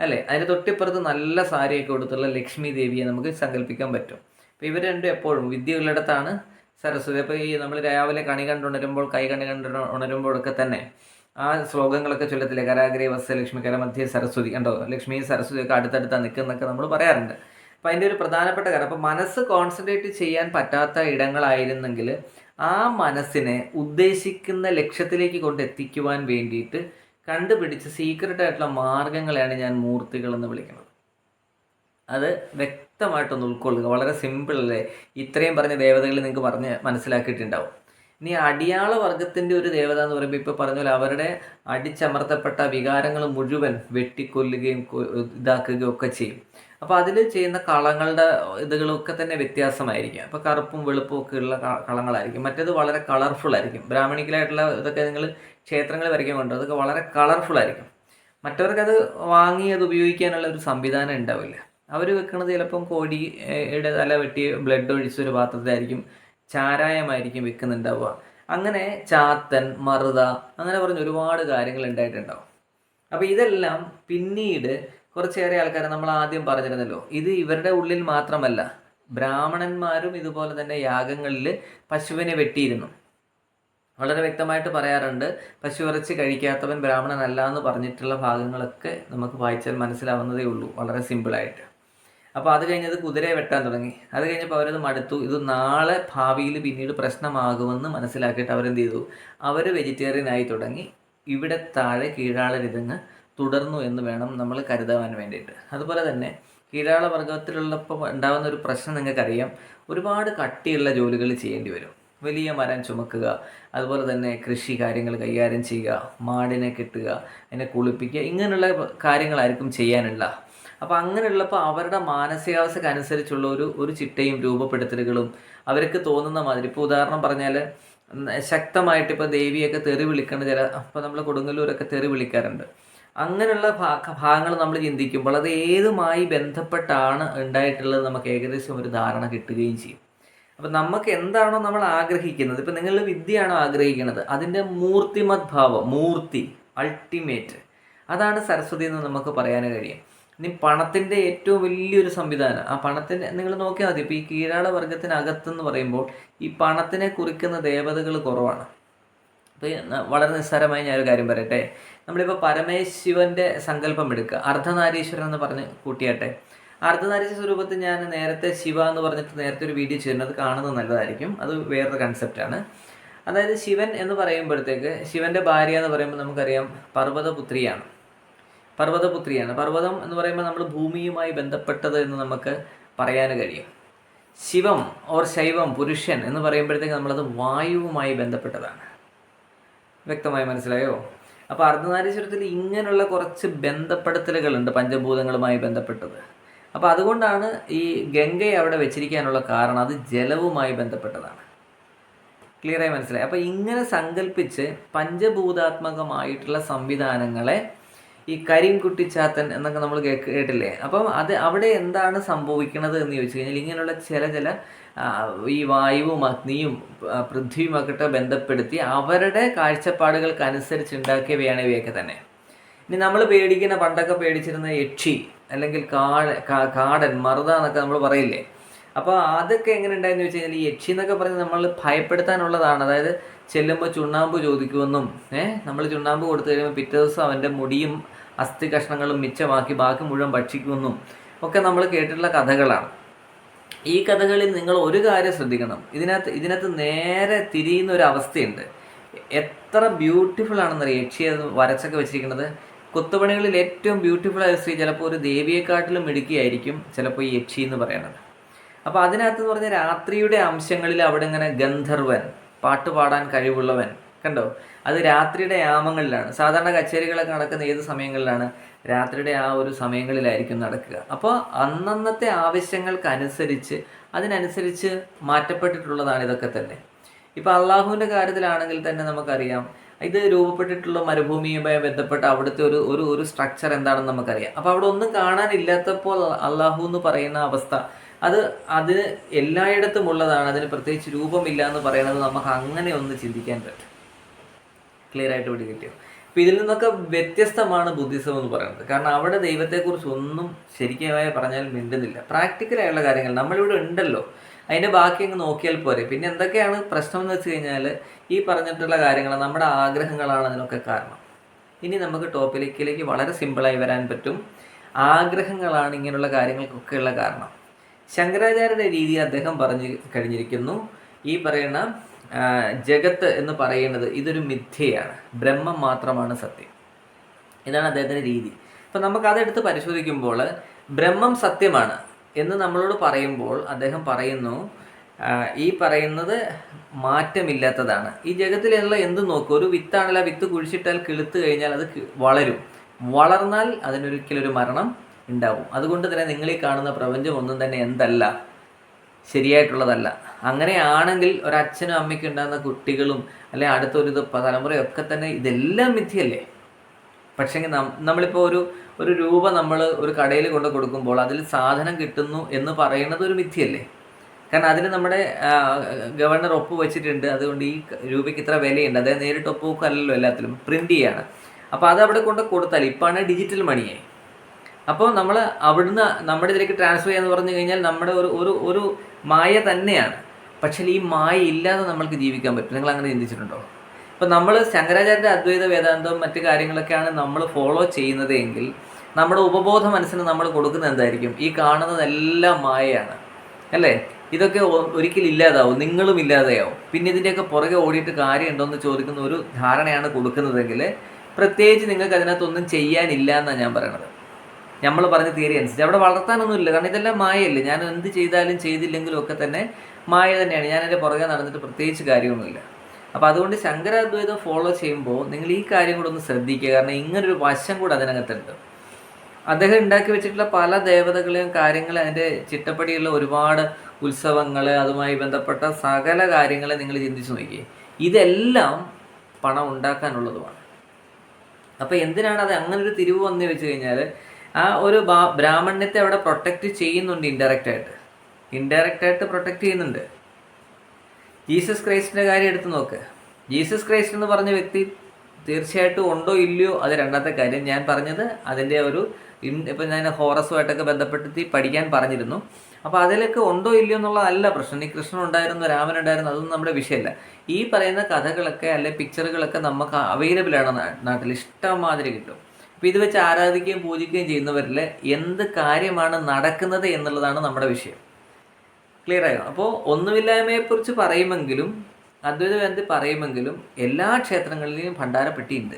അല്ലേ? അതിന് തൊട്ടിപ്പുറത്ത് നല്ല സാരിയൊക്കെ കൊടുത്തുള്ള ലക്ഷ്മി ദേവിയെ നമുക്ക് സങ്കല്പിക്കാൻ പറ്റും. അപ്പോൾ ഇവർ രണ്ടും എപ്പോഴും വിദ്യയുള്ളിടത്താണ് സരസ്വതി. അപ്പോൾ ഈ നമ്മൾ രാവിലെ കണി കണ്ടുണരുമ്പോൾ കൈ കണി കണ്ടു ഉണരുമ്പോഴൊക്കെ തന്നെ ആ ശ്ലോകങ്ങളൊക്കെ ചൊല്ലത്തില്ലേ? കരാഗ്രേ വസ്സ ലക്ഷ്മി കരമധ്യ സരസ്വതി. കണ്ടോ? ലക്ഷ്മിയും സരസ്വതിയൊക്കെ അടുത്തടുത്താണ് നിൽക്കുന്നൊക്കെ നമ്മൾ പറയാറുണ്ട്. അപ്പം അതിന്റെ ഒരു പ്രധാനപ്പെട്ട കാര്യം. അപ്പോൾ മനസ്സ് കോൺസെൻട്രേറ്റ് ചെയ്യാൻ പറ്റാത്ത ഇടങ്ങളായിരുന്നെങ്കിൽ ആ മനസ്സിനെ ഉദ്ദേശിക്കുന്ന ലക്ഷ്യത്തിലേക്ക് കൊണ്ട് എത്തിക്കുവാൻ വേണ്ടിയിട്ട് കണ്ടുപിടിച്ച് സീക്രട്ട് ആയിട്ടുള്ള മാർഗങ്ങളെയാണ് ഞാൻ മൂർത്തികൾ എന്ന് വിളിക്കുന്നത്. അത് വ്യക്തമായിട്ടൊന്ന് ഉൾക്കൊള്ളുക. വളരെ സിമ്പിൾ അല്ലേ? ഇത്രയും പറഞ്ഞ ദേവതകൾ നിങ്ങൾക്ക് പറഞ്ഞ് മനസ്സിലാക്കിയിട്ടുണ്ടാവും. ഇനി അടിയാള വർഗത്തിന്റെ ഒരു ദേവത എന്ന് പറയുമ്പോൾ ഇപ്പോൾ പറഞ്ഞ പോലെ അവരുടെ അടിച്ചമർത്തപ്പെട്ട വികാരങ്ങൾ മുഴുവൻ വെട്ടിക്കൊല്ലുകയും ഇതാക്കുകയും ഒക്കെ ചെയ്യും. അപ്പോൾ അതിൽ ചെയ്യുന്ന കളങ്ങളുടെ ഇതുകളൊക്കെ തന്നെ വ്യത്യാസമായിരിക്കും. അപ്പോൾ കറുപ്പും വെളുപ്പും ഒക്കെ ഉള്ള കളങ്ങളായിരിക്കും. മറ്റേത് വളരെ കളർഫുൾ ആയിരിക്കും. ബ്രാഹ്മണിക്കലായിട്ടുള്ള ഇതൊക്കെ നിങ്ങൾ ക്ഷേത്രങ്ങൾ വരയ്ക്കാൻ കൊണ്ടു അതൊക്കെ വളരെ കളർഫുൾ ആയിരിക്കും. മറ്റവർക്കത് വാങ്ങി അത് ഉപയോഗിക്കാനുള്ള ഒരു സംവിധാനം ഉണ്ടാവില്ല. അവർ വെക്കുന്നത് ചിലപ്പം കോടിയുടെ തല വെട്ടി ബ്ലഡ് ഒഴിച്ചൊരു പാത്രത്തിലായിരിക്കും ചാരായമായിരിക്കും വെക്കുന്നുണ്ടാവുക. അങ്ങനെ ചാത്തൻ മറുത അങ്ങനെ പറഞ്ഞ ഒരുപാട് കാര്യങ്ങൾ ഉണ്ടായിട്ടുണ്ടാവും. അപ്പോൾ ഇതെല്ലാം പിന്നീട് കുറച്ചേറെ ആൾക്കാർ നമ്മൾ ആദ്യം പറഞ്ഞിരുന്നല്ലോ. ഇത് ഇവരുടെ ഉള്ളിൽ മാത്രമല്ല ബ്രാഹ്മണന്മാരും ഇതുപോലെ തന്നെ യാഗങ്ങളിൽ പശുവിനെ വെട്ടിയിരുന്നു. വളരെ വ്യക്തമായിട്ട് പറയാറുണ്ട് പശു ഇറച്ചി കഴിക്കാത്തവൻ ബ്രാഹ്മണനല്ല എന്ന് പറഞ്ഞിട്ടുള്ള ഭാഗങ്ങളൊക്കെ നമുക്ക് വായിച്ചാൽ മനസ്സിലാവുന്നതേ ഉള്ളൂ വളരെ സിമ്പിളായിട്ട്. അപ്പോൾ അത് കഴിഞ്ഞത് കുതിരയെ വെട്ടാൻ തുടങ്ങി. അത് കഴിഞ്ഞപ്പോൾ അവരത് മടുത്തു. ഇത് നാളെ ഭാവിയിൽ പിന്നീട് പ്രശ്നമാകുമെന്ന് മനസ്സിലാക്കിയിട്ട് അവരെന്ത് ചെയ്തു? അവർ വെജിറ്റേറിയൻ ആയി തുടങ്ങി. ഇവിടെ താഴെ കീഴാളരിതങ്ങ് തുടർന്നു എന്ന് വേണം നമ്മൾ കരുതാൻ വേണ്ടിയിട്ട്. അതുപോലെ തന്നെ കീഴാള വർഗത്തിലുള്ളപ്പോൾ ഉണ്ടാകുന്ന ഒരു പ്രശ്നം നിങ്ങൾക്കറിയാം. ഒരുപാട് കട്ടിയുള്ള ജോലികൾ ചെയ്യേണ്ടി വരും. വലിയ മരം ചുമക്കുക അതുപോലെ തന്നെ കൃഷി കാര്യങ്ങൾ കൈകാര്യം ചെയ്യുക മാടിനെ കെട്ടുക അതിനെ കുളിപ്പിക്കുക ഇങ്ങനെയുള്ള കാര്യങ്ങളായിരിക്കും ചെയ്യാനുള്ള. അപ്പോൾ അങ്ങനെയുള്ളപ്പോൾ അവരുടെ മാനസികാവസ്ഥയ്ക്ക് അനുസരിച്ചുള്ള ഒരു ഒരു ചിട്ടയും രൂപപ്പെടുത്തലുകളും അവർക്ക് തോന്നുന്ന മാതിരി. ഇപ്പോൾ ഉദാഹരണം പറഞ്ഞാൽ ശക്തമായിട്ട് ഇപ്പോൾ ദേവിയൊക്കെ തെറി വിളിക്കുന്ന ചില അപ്പോൾ നമ്മൾ കൊടുങ്ങല്ലൂരൊക്കെ തെറി വിളിക്കാറുണ്ട്. അങ്ങനെയുള്ള ഭാഗങ്ങൾ നമ്മൾ ചിന്തിക്കുമ്പോൾ അത് ഏതുമായി ബന്ധപ്പെട്ടാണ് ഉണ്ടായിട്ടുള്ളത് നമുക്ക് ഏകദേശം ഒരു ധാരണ കിട്ടുകയും ചെയ്യും. അപ്പം നമുക്ക് എന്താണോ നമ്മൾ ആഗ്രഹിക്കുന്നത് ഇപ്പം നിങ്ങൾ വിദ്യയാണോ ആഗ്രഹിക്കുന്നത്? അതിന്റെ മൂർത്തിമത് ഭാവം മൂർത്തി അൾട്ടിമേറ്റ് അതാണ് സരസ്വതി എന്ന് നമുക്ക് പറയാൻ കഴിയും. ഇനി പണത്തിന്റെ ഏറ്റവും വലിയൊരു സംവിധാനം ആ പണത്തിന്റെ നിങ്ങൾ നോക്കിയാൽ മതി ഇപ്പോൾ ഈ കീഴാള വർഗത്തിനകത്തെന്ന് പറയുമ്പോൾ ഈ പണത്തിനെ കുറിക്കുന്ന ദേവതകൾ കുറവാണ്. അപ്പോൾ വളരെ നിസ്സാരമായി ഞാനൊരു കാര്യം പറയട്ടെ. നമ്മളിപ്പോൾ പരമേശ്വരന്റെ സങ്കല്പം എടുക്കുക. അർദ്ധനാരീശ്വരൻ എന്ന് പറഞ്ഞ് കൂട്ടിയാട്ടെ. അർദ്ധനാരീശ്വര സ്വരൂപത്തിൽ ഞാൻ നേരത്തെ ശിവ എന്ന് പറഞ്ഞിട്ട് നേരത്തെ ഒരു വീഡിയോ ചെയ്യുന്നത് കാണുന്നത് നല്ലതായിരിക്കും. അത് വേറൊരു കൺസെപ്റ്റാണ് അതായത് ശിവൻ എന്ന് പറയുമ്പോഴത്തേക്ക് ശിവന്റെ ഭാര്യ എന്ന് പറയുമ്പോൾ നമുക്കറിയാം പർവതപുത്രിയാണ്. പർവതപുത്രിയാണ്. പർവതം എന്ന് പറയുമ്പോൾ നമ്മൾ ഭൂമിയുമായി ബന്ധപ്പെട്ടത് എന്ന് നമുക്ക് പറയാൻ കഴിയും. ശിവം ഓർ ശൈവം പുരുഷൻ എന്ന് പറയുമ്പോഴത്തേക്ക് നമ്മളത് വായുവുമായി ബന്ധപ്പെട്ടതാണ്. വ്യക്തമായി മനസ്സിലായോ? അപ്പോൾ അർദ്ധനാരീശ്വരത്തിൽ ഇങ്ങനെയുള്ള കുറച്ച് ബന്ധപ്പെടുത്തലുകളുണ്ട് പഞ്ചഭൂതങ്ങളുമായി ബന്ധപ്പെട്ടത്. അപ്പോൾ അതുകൊണ്ടാണ് ഈ ഗംഗയെ അവിടെ വെച്ചിരിക്കാനുള്ള കാരണം അത് ജലവുമായി ബന്ധപ്പെട്ടതാണ്. ക്ലിയറായി മനസ്സിലായി. അപ്പോൾ ഇങ്ങനെ സങ്കല്പിച്ച് പഞ്ചഭൂതാത്മകമായിട്ടുള്ള സംവിധാനങ്ങളെ ഈ കരിങ്കുട്ടിച്ചാത്തൻ എന്നൊക്കെ നമ്മൾ കേട്ടില്ലേ? അപ്പം അത് അവിടെ എന്താണ് സംഭവിക്കുന്നത് എന്ന് ചോദിച്ചു കഴിഞ്ഞാൽ ഇങ്ങനെയുള്ള ചില ചില ഈ വായുവും അഗ്നിയും പൃഥ്വിയുമൊക്കെ ബന്ധപ്പെടുത്തി അവരുടെ കാഴ്ചപ്പാടുകൾക്ക് അനുസരിച്ച് ഉണ്ടാക്കിയവയാണ് ഇവയൊക്കെ തന്നെ. ഇനി നമ്മൾ പേടിക്കുന്ന പണ്ടൊക്കെ പേടിച്ചിരുന്ന യക്ഷി അല്ലെങ്കിൽ കാടൻ മറുത എന്നൊക്കെ നമ്മൾ പറയില്ലേ? അപ്പോൾ അതൊക്കെ എങ്ങനെ ഉണ്ടായെന്ന് വെച്ച് കഴിഞ്ഞാൽ ഈ യക്ഷി എന്നൊക്കെ പറഞ്ഞ് നമ്മൾ ഭയപ്പെടുത്താനുള്ളതാണ്. അതായത് ചെല്ലുമ്പോൾ ചുണ്ണാമ്പ് ചോദിക്കുമെന്നും ഏഹ് നമ്മൾ ചുണ്ണാമ്പ് കൊടുത്തു കഴിയുമ്പോൾ പിറ്റേ ദിവസം അവന്റെ മുടിയും അസ്ഥി കഷ്ണങ്ങളും മിച്ചമാക്കി ബാക്കി മുഴുവൻ ഭക്ഷിക്കുമെന്നും ഒക്കെ നമ്മൾ കേട്ടിട്ടുള്ള കഥകളാണ്. ഈ കഥകളിൽ നിങ്ങൾ ഒരു കാര്യം ശ്രദ്ധിക്കണം. ഇതിനകത്ത് ഇതിനകത്ത് നേരെ തിരിയുന്ന ഒരു അവസ്ഥയുണ്ട് എത്ര ബ്യൂട്ടിഫുൾ ആണെന്നറിയാം? അത് വരച്ചൊക്കെ വെച്ചിരിക്കുന്നത്. കൊത്തുപണികളിൽ ഏറ്റവും ബ്യൂട്ടിഫുൾ ആയ സ്ത്രീ ചിലപ്പോൾ ഒരു ദേവിയെക്കാട്ടിലും മിടുക്കിയായിരിക്കും ചിലപ്പോൾ ഈ യക്ഷി എന്ന് പറയുന്നത്. അപ്പോൾ അതിനകത്ത് പറഞ്ഞ രാത്രിയുടെ അംശങ്ങളിൽ അവിടെ ഇങ്ങനെ ഗന്ധർവൻ പാട്ട് പാടാൻ കഴിവുള്ളവൻ കണ്ടോ? അത് രാത്രിയുടെ യാമങ്ങളിലാണ്. സാധാരണ കച്ചേരികളൊക്കെ നടക്കുന്ന ഏത് സമയങ്ങളിലാണ് രാത്രിയുടെ ആ ഒരു സമയങ്ങളിലായിരിക്കും നടക്കുക. അപ്പോൾ അന്നന്നത്തെ ആവശ്യങ്ങൾക്കനുസരിച്ച് അതിനനുസരിച്ച് മാറ്റപ്പെട്ടിട്ടുള്ളതാണ് ഇതൊക്കെ തന്നെ. ഇപ്പോൾ അള്ളാഹുവിന്റെ കാര്യത്തിലാണെങ്കിൽ തന്നെ നമുക്കറിയാം ഇത് രൂപപ്പെട്ടിട്ടുള്ള മരുഭൂമിയുമായി ബന്ധപ്പെട്ട അവിടുത്തെ ഒരു ഒരു ഒരു സ്ട്രക്ചർ എന്താണെന്ന് നമുക്കറിയാം. അപ്പോൾ അവിടെ ഒന്നും കാണാനില്ലാത്തപ്പോൾ അള്ളാഹു എന്ന് പറയുന്ന അവസ്ഥ അത് അത് എല്ലായിടത്തും ഉള്ളതാണ്. അതിന് പ്രത്യേകിച്ച് രൂപമില്ല എന്ന് പറയുന്നത് നമുക്ക് അങ്ങനെ ഒന്ന് ചിന്തിക്കാൻ പറ്റും. ക്ലിയർ ആയിട്ട് പിടി കിട്ടിയോ? അപ്പം ഇതിൽ നിന്നൊക്കെ വ്യത്യസ്തമാണ് ബുദ്ധിസം എന്ന് പറയുന്നത്. കാരണം അവിടെ ദൈവത്തെക്കുറിച്ച് ഒന്നും ശരിക്കുമായി പറഞ്ഞാൽ മിണ്ടുന്നില്ല. പ്രാക്ടിക്കലായുള്ള കാര്യങ്ങൾ നമ്മളിവിടെ ഉണ്ടല്ലോ. അതിന്റെ ബാക്കി അങ്ങ് നോക്കിയാൽ പോരെ. പിന്നെ എന്തൊക്കെയാണ് പ്രശ്നം എന്ന് വെച്ച് കഴിഞ്ഞാൽ ഈ പറഞ്ഞിട്ടുള്ള കാര്യങ്ങൾ നമ്മുടെ ആഗ്രഹങ്ങളാണ് അതിനൊക്കെ കാരണം. ഇനി നമുക്ക് ടോപ്പിലേക്കിലേക്ക് വളരെ സിമ്പിളായി വരാൻ പറ്റും. ആഗ്രഹങ്ങളാണ് ഇങ്ങനെയുള്ള കാര്യങ്ങൾക്കൊക്കെയുള്ള കാരണം. ശങ്കരാചാര്യരുടെ രീതി അദ്ദേഹം പറഞ്ഞു കഴിഞ്ഞിരിക്കുന്നു. ഈ പറയുന്ന ജഗത്ത് എന്ന് പറയുന്നത് ഇതൊരു മിഥ്യയാണ്. ബ്രഹ്മം മാത്രമാണ് സത്യം. ഇതാണ് അദ്ദേഹത്തിന്റെ രീതി. അപ്പം നമുക്ക് അതെടുത്ത് പരിശോധിക്കുമ്പോൾ ബ്രഹ്മം സത്യമാണ് എന്ന് നമ്മളോട് പറയുമ്പോൾ അദ്ദേഹം പറയുന്നു ഈ പറയുന്നത് മാറ്റമില്ലാത്തതാണ്. ഈ ജഗത്തിലുള്ള എന്ത് നോക്കും ഒരു വിത്താണല്ലോ ആ വിത്ത് കുഴിച്ചിട്ടാൽ കിളുത്ത് കഴിഞ്ഞാൽ അത് വളരും. വളർന്നാൽ അതിനൊരിക്കലൊരു മരണം ഉണ്ടാവും. അതുകൊണ്ട് തന്നെ നിങ്ങൾ ഈ കാണുന്ന പ്രപഞ്ചം ഒന്നും തന്നെ എന്തല്ല ശരിയായിട്ടുള്ളതല്ല. അങ്ങനെയാണെങ്കിൽ ഒരച്ഛനും അമ്മയ്ക്കും ഉണ്ടാകുന്ന കുട്ടികളും അല്ലെ അടുത്തൊരു തലമുറയൊക്കെ തന്നെ ഇതെല്ലാം മിഥ്യല്ലേ പക്ഷേങ്കിൽ നമ്മളിപ്പോൾ ഒരു ഒരു രൂപ നമ്മൾ ഒരു കടയിൽ കൊണ്ട് കൊടുക്കുമ്പോൾ അതിൽ സാധനം കിട്ടുന്നു എന്ന് പറയുന്നത് ഒരു മിഥ്യല്ലേ കാരണം അതിന് നമ്മുടെ ഗവർണർ ഒപ്പ് വെച്ചിട്ടുണ്ട്. അതുകൊണ്ട് ഈ രൂപയ്ക്ക് ഇത്ര വിലയുണ്ട്. അതായത് നേരിട്ട് ഒപ്പ് വെക്കല്ലല്ലോ എല്ലാത്തിലും പ്രിന്റ് ചെയ്യാണ്. അപ്പോൾ അത് അവിടെ കൊണ്ട് കൊടുത്താൽ ഇപ്പാണ് ഡിജിറ്റൽ മണിയായി അപ്പോൾ നമ്മൾ അവിടുന്ന് നമ്മുടെ ഇതിലേക്ക് ട്രാൻസ്ഫർ ചെയ്യാന്ന് പറഞ്ഞു കഴിഞ്ഞാൽ നമ്മുടെ ഒരു ഒരു ഒരു മായ തന്നെയാണ്. പക്ഷേ ഈ മായ ഇല്ലാതെ നമ്മൾക്ക് ജീവിക്കാൻ പറ്റും നിങ്ങൾ അങ്ങനെ ചിന്തിച്ചിട്ടുണ്ടോ? ഇപ്പം നമ്മൾ ശങ്കരാചാര്യന്റെ അദ്വൈത വേദാന്തവും മറ്റു കാര്യങ്ങളൊക്കെയാണ് നമ്മൾ ഫോളോ ചെയ്യുന്നത് എങ്കിൽ നമ്മുടെ ഉപബോധ മനസ്സിന് നമ്മൾ കൊടുക്കുന്ന എന്തായിരിക്കും? ഈ കാണുന്നതെല്ലാം മായയാണ്. അല്ലേ? ഇതൊക്കെ ഒരിക്കലും ഇല്ലാതാവും. നിങ്ങളും ഇല്ലാതെയാവും. പിന്നെ ഇതിന്റെയൊക്കെ പുറകെ ഓടിയിട്ട് കാര്യമുണ്ടോ എന്ന് ചോദിക്കുന്ന ഒരു ധാരണയാണ് കൊടുക്കുന്നതെങ്കിൽ പ്രത്യേകിച്ച് നിങ്ങൾക്ക് അതിനകത്തൊന്നും ചെയ്യാനില്ല എന്നാണ് ഞാൻ പറയണത്. നമ്മൾ പറഞ്ഞ തിയറി അനുസരിച്ച്. അവിടെ വളർത്താനൊന്നുമില്ല കാരണം ഇതെല്ലാം മായല്ലേ ഞാൻ എന്ത് ചെയ്താലും ചെയ്തില്ലെങ്കിലും ഒക്കെ തന്നെ മായ തന്നെയാണ്. ഞാൻ എന്റെ പുറകെ നടന്നിട്ട് പ്രത്യേകിച്ച് കാര്യമൊന്നുമില്ല. അപ്പോൾ അതുകൊണ്ട് ശങ്കരാദ്വൈതം ഫോളോ ചെയ്യുമ്പോൾ നിങ്ങൾ ഈ കാര്യം കൂടെ ഒന്ന് ശ്രദ്ധിക്കുക. കാരണം ഇങ്ങനൊരു വശം കൂടെ അതിനകത്തുണ്ട്. അദ്ദേഹം ഉണ്ടാക്കി വെച്ചിട്ടുള്ള പല ദേവതകളെയും കാര്യങ്ങളും അതിന്റെ ചിട്ടപ്പടിയുള്ള ഒരുപാട് ഉത്സവങ്ങൾ അതുമായി ബന്ധപ്പെട്ട സകല കാര്യങ്ങളെ നിങ്ങൾ ചിന്തിച്ചു നോക്കിയേ. ഇതെല്ലാം പണം ഉണ്ടാക്കാനുള്ളതുമാണ്. അപ്പോൾ എന്തിനാണ് അത് അങ്ങനെ ഒരു തിരിവ് വന്നു വെച്ച് കഴിഞ്ഞാൽ ആ ഒരു ബ്രാഹ്മണ്യത്തെ അവിടെ പ്രൊട്ടക്റ്റ് ചെയ്യുന്നുണ്ട് ഇൻഡയറക്റ്റ് ആയിട്ട്. ഇൻഡയറക്റ്റ് ആയിട്ട് പ്രൊട്ടക്റ്റ് ചെയ്യുന്നുണ്ട്. ജീസസ് ക്രൈസ്റ്റിന്റെ കാര്യം എടുത്ത് നോക്ക്. ജീസസ് ക്രൈസ്റ്റ് എന്ന് പറഞ്ഞ വ്യക്തി തീർച്ചയായിട്ടും ഉണ്ടോ ഇല്ലയോ അത് രണ്ടാമത്തെ കാര്യം. ഞാൻ പറഞ്ഞത് അതിന്റെ ഒരു ഇപ്പം ഞാൻ ഹോറസുമായിട്ടൊക്കെ ബന്ധപ്പെടുത്തി പഠിക്കാൻ പറഞ്ഞിരുന്നു. അപ്പോൾ അതിലൊക്കെ ഉണ്ടോ ഇല്ലയോ എന്നുള്ളതല്ല പ്രശ്നം. ഈ കൃഷ്ണൻ ഉണ്ടായിരുന്നു രാമൻ ഉണ്ടായിരുന്നു അതൊന്നും നമ്മുടെ വിഷയമല്ല. ഈ പറയുന്ന കഥകളൊക്കെ അല്ലെ പിക്ചറുകളൊക്കെ നമുക്ക് അവൈലബിൾ ആണ് നാട്ടിൽ. ഇഷ്ടം മാതിരി കിട്ടും. അപ്പോൾ ഇത് വെച്ച് ആരാധിക്കുകയും പൂജിക്കുകയും ചെയ്യുന്നവരിൽ എന്ത് കാര്യമാണ് നടക്കുന്നത് എന്നുള്ളതാണ് നമ്മുടെ വിഷയം. ക്ലിയർ ആയോ? അപ്പോൾ ഒന്നുമില്ലായ്മയെക്കുറിച്ച് പറയുമെങ്കിലും അദ്വൈത വേദത്തിൽ പറയുമെങ്കിലും എല്ലാ ക്ഷേത്രങ്ങളിലെയും ഭണ്ഡാരപ്പെട്ടിയുണ്ട്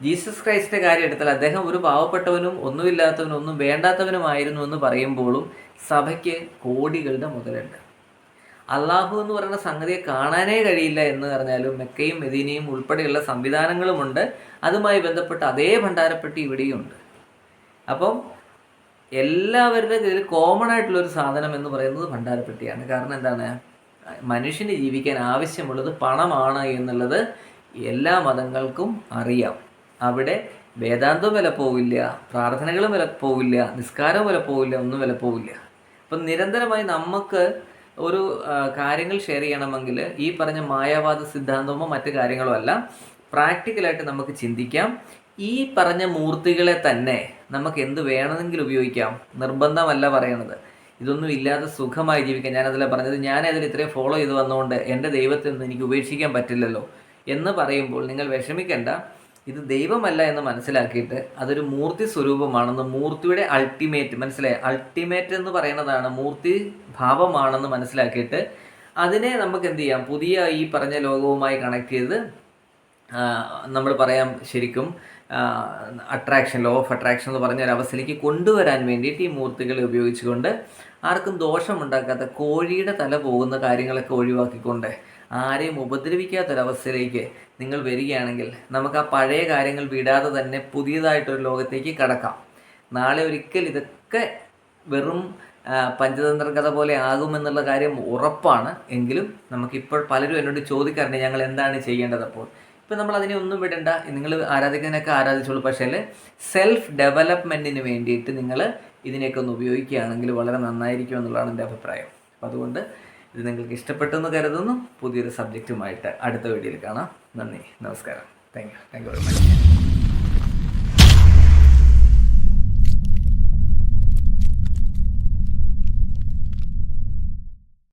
ജീസസ് ക്രൈസ്റ്റിന്റെ കാര്യം എടുത്താൽ അദ്ദേഹം ഒരു പാവപ്പെട്ടവനും ഒന്നുമില്ലാത്തവനും ഒന്നും വേണ്ടാത്തവനുമായിരുന്നു എന്ന് പറയുമ്പോഴും സഭയ്ക്ക് കോടികളുടെ മുതലുണ്ട്. അള്ളാഹു എന്ന് പറയുന്ന സംഗതിയെ കാണാനേ കഴിയില്ല എന്ന് പറഞ്ഞാലും മെക്കയും മെദീനയും ഉൾപ്പെടെയുള്ള സംവിധാനങ്ങളുമുണ്ട്. അതുമായി ബന്ധപ്പെട്ട് അതേ ഭണ്ഡാരപ്പെട്ടി ഇവിടെയുണ്ട്. അപ്പം എല്ലാവരുടെ ഇതിൽ കോമൺ ആയിട്ടുള്ള ഒരു സാധനം എന്ന് പറയുന്നത് ഭണ്ഡാരപ്പെട്ടിയാണ്. കാരണം എന്താണ്? മനുഷ്യന് ജീവിക്കാൻ ആവശ്യമുള്ളത് പണമാണ് എന്നുള്ളത് എല്ലാ മതങ്ങൾക്കും അറിയാം. അവിടെ വേദാന്തവും വില പോവില്ല പ്രാർത്ഥനകളും വില പോവില്ല നിസ്കാരവും വില പോവില്ല ഒന്നും വില പോവില്ല. അപ്പം നിരന്തരമായി നമുക്ക് ഒരു കാര്യങ്ങൾ ഷെയർ ചെയ്യണമെങ്കിൽ ഈ പറഞ്ഞ മായാവാദ സിദ്ധാന്തമോ മറ്റു കാര്യങ്ങളോ അല്ല പ്രാക്ടിക്കലായിട്ട് നമുക്ക് ചിന്തിക്കാം. ഈ പറഞ്ഞ മൂർത്തികളെ തന്നെ നമുക്ക് എന്ത് വേണമെങ്കിലും ഉപയോഗിക്കാം. നിർബന്ധമല്ല പറയണത്. ഇതൊന്നും ഇല്ലാതെ സുഖമായി ജീവിക്കാം. ഞാനതിലെ പറഞ്ഞത് ഞാനതിൽ ഇത്രയും ഫോളോ ചെയ്ത് വന്നുകൊണ്ട് എന്റെ ദൈവത്തിൽ നിന്ന് എനിക്ക് ഉപേക്ഷിക്കാൻ പറ്റില്ലല്ലോ എന്ന് പറയുമ്പോൾ നിങ്ങൾ വിഷമിക്കേണ്ട. ഇത് ദൈവമല്ല എന്ന് മനസ്സിലാക്കിയിട്ട് അതൊരു മൂർത്തി സ്വരൂപമാണെന്ന് മൂർത്തിയുടെ അൾട്ടിമേറ്റ് മനസ്സിലായി? അൾട്ടിമേറ്റ് എന്ന് പറയുന്നതാണ് മൂർത്തി ഭാവമാണെന്ന് മനസ്സിലാക്കിയിട്ട് അതിനെ നമുക്ക് എന്ത് ചെയ്യാം? പുതിയ ഈ പറഞ്ഞ ലോകവുമായി കണക്ട് ചെയ്ത് നമ്മൾ പറയാം ശരിക്കും അട്രാക്ഷൻ ലോ ഓഫ് അട്രാക്ഷൻ എന്ന് പറഞ്ഞ ഒരു അവസ്ഥയിലേക്ക് കൊണ്ടുവരാൻ വേണ്ടിയിട്ട് ഈ മൂർത്തികളെ ഉപയോഗിച്ചുകൊണ്ട് ആർക്കും ദോഷമുണ്ടാക്കാത്ത കോഴിയുടെ തല പോകുന്ന കാര്യങ്ങളൊക്കെ ഒഴിവാക്കിക്കൊണ്ട് ആരെയും ഉപദ്രവിക്കാത്തൊരവസ്ഥയിലേക്ക് നിങ്ങൾ വരികയാണെങ്കിൽ നമുക്ക് ആ പഴയ കാര്യങ്ങൾ വിടാതെ തന്നെ പുതിയതായിട്ടൊരു ലോകത്തേക്ക് കടക്കാം. നാളെ ഒരിക്കൽ ഇതൊക്കെ വെറും പഞ്ചതന്ത്ര കഥ പോലെ ആകുമെന്നുള്ള കാര്യം ഉറപ്പാണ്. എങ്കിലും നമുക്കിപ്പോൾ പലരും എന്നോട് ചോദിക്കാറുണ്ട് ഞങ്ങൾ എന്താണ് ചെയ്യേണ്ടത് അപ്പോൾ. ഇപ്പം നമ്മൾ അതിനെ ഒന്നും വിടണ്ട. നിങ്ങൾ ആരാധിക്കുന്നതിനൊക്കെ ആരാധിച്ചോളൂ. പക്ഷേ സെൽഫ് ഡെവലപ്മെന്റിന് വേണ്ടിയിട്ട് നിങ്ങൾ ഇതിനെയൊക്കെ ഒന്ന് ഉപയോഗിക്കുകയാണെങ്കിൽ വളരെ നന്നായിരിക്കും എന്നുള്ളതാണ് എന്റെ അഭിപ്രായം. അതുകൊണ്ട് ഇത് നിങ്ങൾക്ക് ഇഷ്ടപ്പെട്ടെന്ന് കരുതുന്നു. പുതിയൊരു സബ്ജക്റ്റുമായിട്ട് അടുത്ത വീഡിയോയിൽ കാണാം. നന്ദി. നമസ്കാരം. Thank you thank you very much